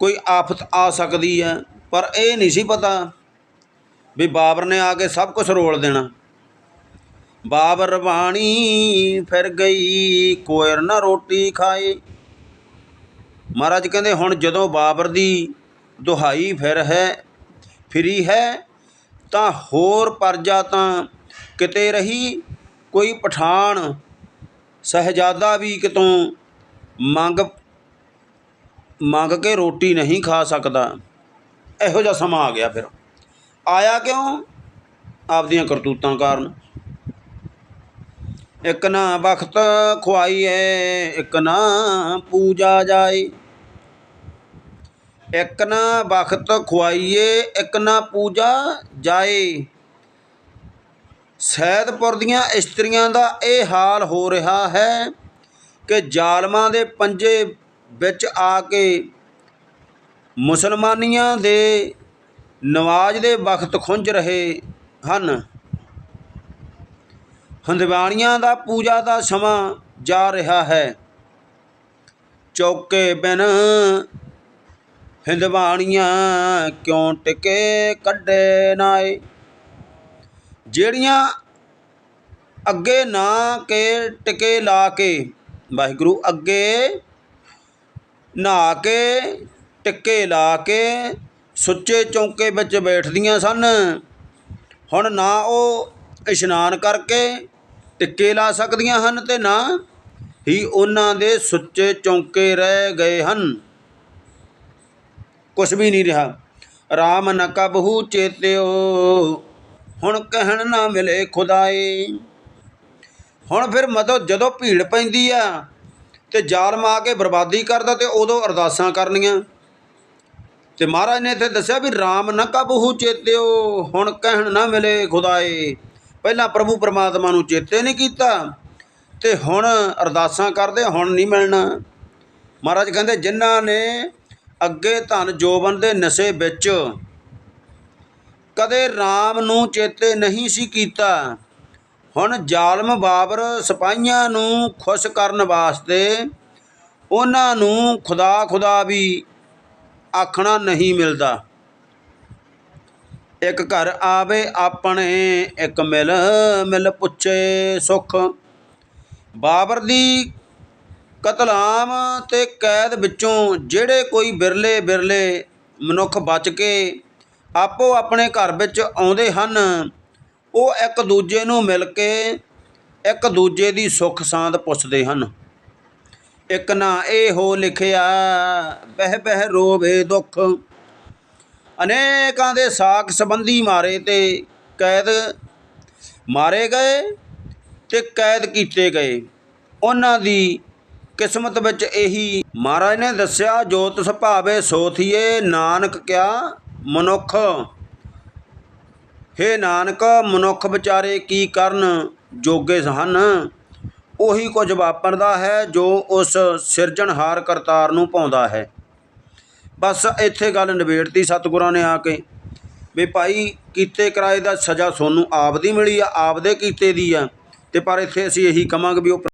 ਕੋਈ ਆਫਤ ਆ ਸਕਦੀ ਹੈ, ਪਰ ਇਹ ਨਹੀਂ ਸੀ ਪਤਾ ਵੀ ਬਾਬਰ ਨੇ ਆ ਕੇ ਸਭ ਕੁਝ ਰੋਲ ਦੇਣਾ। ਬਾਬਰ ਬਾਣੀ ਫਿਰ ਗਈ, ਕੋਇਰ ਨਾ ਰੋਟੀ ਖਾਏ। ਮਹਾਰਾਜ ਕਹਿੰਦੇ, ਹੁਣ ਜਦੋਂ ਬਾਬਰ ਦੀ ਦੁਹਾਈ ਫਿਰ ਹੈ, ਫਰੀ ਹੈ, ਤਾਂ ਹੋਰ ਪਰਜਾ ਤਾਂ ਕਿਤੇ ਰਹੀ? ਕੋਈ ਪਠਾਨ ਸਹਜਾਦਾ ਵੀ ਕਿਤੋਂ ਮੰਗ ਮੰਗ ਕੇ ਰੋਟੀ ਨਹੀਂ ਖਾ ਸਕਦਾ। ਇਹੋ ਜਿਹਾ ਸਮਾਂ ਆ ਗਿਆ ਫਿਰ। ਆਇਆ ਕਿਉਂ? ਆਪਦੀਆਂ ਕਰਤੂਤਾਂ ਕਾਰਨ। ਇੱਕ ਨਾ ਵਕਤ ਖੁਆਈਏ ਇੱਕ ਨਾ ਪੂਜਾ ਜਾਏ। ਇੱਕ ਨਾ ਵਕਤ ਖੁਆਈਏ ਇੱਕ ਨਾ ਪੂਜਾ ਜਾਏ। ਸੈਦਪੁਰ ਦੀਆਂ ਇਸਤਰੀਆਂ ਦਾ ਇਹ ਹਾਲ ਹੋ ਰਿਹਾ ਹੈ ਕਿ ਜ਼ਾਲਮਾਂ ਦੇ ਪੰਜੇ ਵਿੱਚ ਆ ਕੇ ਮੁਸਲਮਾਨੀਆਂ ਦੇ ਨਵਾਜ਼ ਦੇ ਵਕਤ ਖੁੰਝ ਰਹੇ ਹਨ। ਹੰਦਵਾਣੀਆਂ ਦਾ ਪੂਜਾ ਦਾ ਸਮਾਂ ਜਾ ਰਿਹਾ ਹੈ। ਚੌਕੇ ਬਿਨ ਹਿੰਦਵਾਣੀਆਂ ਕਿਉਂ ਟਿਕੇ ਕੱਢੇ ਨਾਏ ਜਿਹੜੀਆਂ ਅੱਗੇ ਨਾ ਕੇ ਟਿਕੇ ਲਾ ਕੇ, ਵਾਹਿਗੁਰੂ ਅੱਗੇ ਨਹਾ ਕੇ ਟਿੱਕੇ ਲਾ ਕੇ ਸੁੱਚੇ ਚੌਂਕੇ ਵਿੱਚ ਬੈਠਦੀਆਂ ਸਨ। ਹੁਣ ਨਾ ਉਹ ਇਸ਼ਨਾਨ ਕਰਕੇ ਟਿੱਕੇ ਲਾ ਸਕਦੀਆਂ ਹਨ ਤੇ ਨਾ ਹੀ ਉਹਨਾਂ ਦੇ ਸੁੱਚੇ ਚੌਂਕੇ ਰਹਿ ਗਏ ਹਨ। ਕੁਛ ਵੀ ਨਹੀਂ ਰਿਹਾ। RAM ਨ ਕਬਹੂ ਚੇਤਿਓ। ਹੁਣ ਕਹਿਣ ਨਾ ਮਿਲੇ ਖੁਦਾਏ ਹੁਣ ਫਿਰ ਮਤਲਬ ਜਦੋਂ ਭੀੜ ਪੈਂਦੀ ਆ ਤੇ ਜ਼ਾਲਮ ਆ ਕੇ ਬਰਬਾਦੀ ਕਰਦਾ ਤੇ ਉਦੋਂ ਅਰਦਾਸਾਂ ਕਰਨੀਆਂ। ਤੇ ਮਹਾਰਾਜ ਨੇ ਇੱਥੇ ਦੱਸਿਆ ਵੀ RAM ਨ ਕਬਹੂ ਚੇਤਿਓ। ਹੁਣ ਕਹਿਣ ਨਾ ਮਿਲੇ ਖੁਦਾਏ ਪਹਿਲਾਂ ਪ੍ਰਭੂ ਪਰਮਾਤਮਾ ਨੂੰ ਚੇਤੇ ਨਹੀਂ ਕੀਤਾ ਤੇ ਹੁਣ ਅਰਦਾਸਾਂ ਕਰਦੇ, ਹੁਣ ਨਹੀਂ ਮਿਲਣਾ। ਮਹਾਰਾਜ ਕਹਿੰਦੇ, ਜਿਨ੍ਹਾਂ ਨੇ ਅੱਗੇ ਧਨ ਜੋਬਨ ਦੇ ਨਸ਼ੇ ਵਿੱਚ ਕਦੇ RAM ਨੂੰ ਚੇਤੇ ਨਹੀਂ ਸੀ ਕੀਤਾ, ਹੁਣ ਜ਼ਾਲਮ ਬਾਬਰ ਸਿਪਾਹੀਆਂ ਨੂੰ ਖੁਸ਼ ਕਰਨ ਵਾਸਤੇ ਉਹਨਾਂ ਨੂੰ ਖੁਦਾ ਖੁਦਾ ਵੀ ਆਖਣਾ ਨਹੀਂ ਮਿਲਦਾ। ਇੱਕ ਘਰ ਆਵੇ ਆਪਣੇ, ਇੱਕ ਮਿਲ ਮਿਲ ਪੁੱਛੇ ਸੁਖ। ਬਾਬਰ ਦੀ ਕਤਲਾਮ ਤੇ ਕੈਦ ਵਿੱਚੋਂ ਜਿਹੜੇ ਕੋਈ ਬਿਰਲੇ ਬਿਰਲੇ ਮਨੁੱਖ ਬਚ ਕੇ ਆਪੋ ਆਪਣੇ ਘਰ ਵਿੱਚ ਆਉਂਦੇ ਹਨ, ਉਹ ਇੱਕ ਦੂਜੇ ਨੂੰ ਮਿਲ ਕੇ ਇੱਕ ਦੂਜੇ ਦੀ ਸੁੱਖ ਸਾਂਦ ਪੁੱਛਦੇ ਹਨ। ਇੱਕ ਨਾ ਇਹ ਹੋ ਲਿਖਿਆ ਬਹਿ ਬਹਿ ਰੋਵੇ ਦੁੱਖ। ਅਨੇਕਾਂ ਦੇ ਸਾਕ ਸੰਬੰਧੀ ਮਾਰੇ ਤੇ ਕੈਦ ਮਾਰੇ ਗਏ ਤੇ ਕੈਦ ਕੀਤੇ ਗਏ। ਉਹਨਾਂ ਦੀ ਕਿਸਮਤ ਵਿੱਚ ਇਹੀ ਮਹਾਰਾਜ ਨੇ ਦੱਸਿਆ ਜੋਤ ਸੁਭਾਵੇ ਸੋਥੀਏ, ਨਾਨਕ ਕਿਆ ਮਨੁੱਖ? ਹੇ ਨਾਨਕ, ਮਨੁੱਖ ਵਿਚਾਰੇ ਕੀ ਕਰਨ ਜੋਗੇ ਹਨ ਉਹੀ ਕੁਝ ਵਾਪਰਦਾ ਹੈ ਜੋ ਉਸ ਸਿਰਜਣਹਾਰ ਕਰਤਾਰ ਨੂੰ ਪਾਉਂਦਾ ਹੈ। ਬਸ ਇੱਥੇ ਗੱਲ ਨਿਬੇੜਤੀ ਸਤਿਗੁਰਾਂ ਨੇ ਆ ਕੇ ਵੀ ਭਾਈ ਕੀਤੇ ਕਿਰਾਏ ਦਾ ਸਜ਼ਾ ਤੁਹਾਨੂੰ ਆਪ ਦੀ ਮਿਲੀ ਆ ਆਪਦੇ ਕੀਤੇ ਦੀ ਆ। ਅਤੇ ਪਰ ਇੱਥੇ ਅਸੀਂ ਇਹੀ ਕਹਾਂਗੇ ਵੀ ਉਹ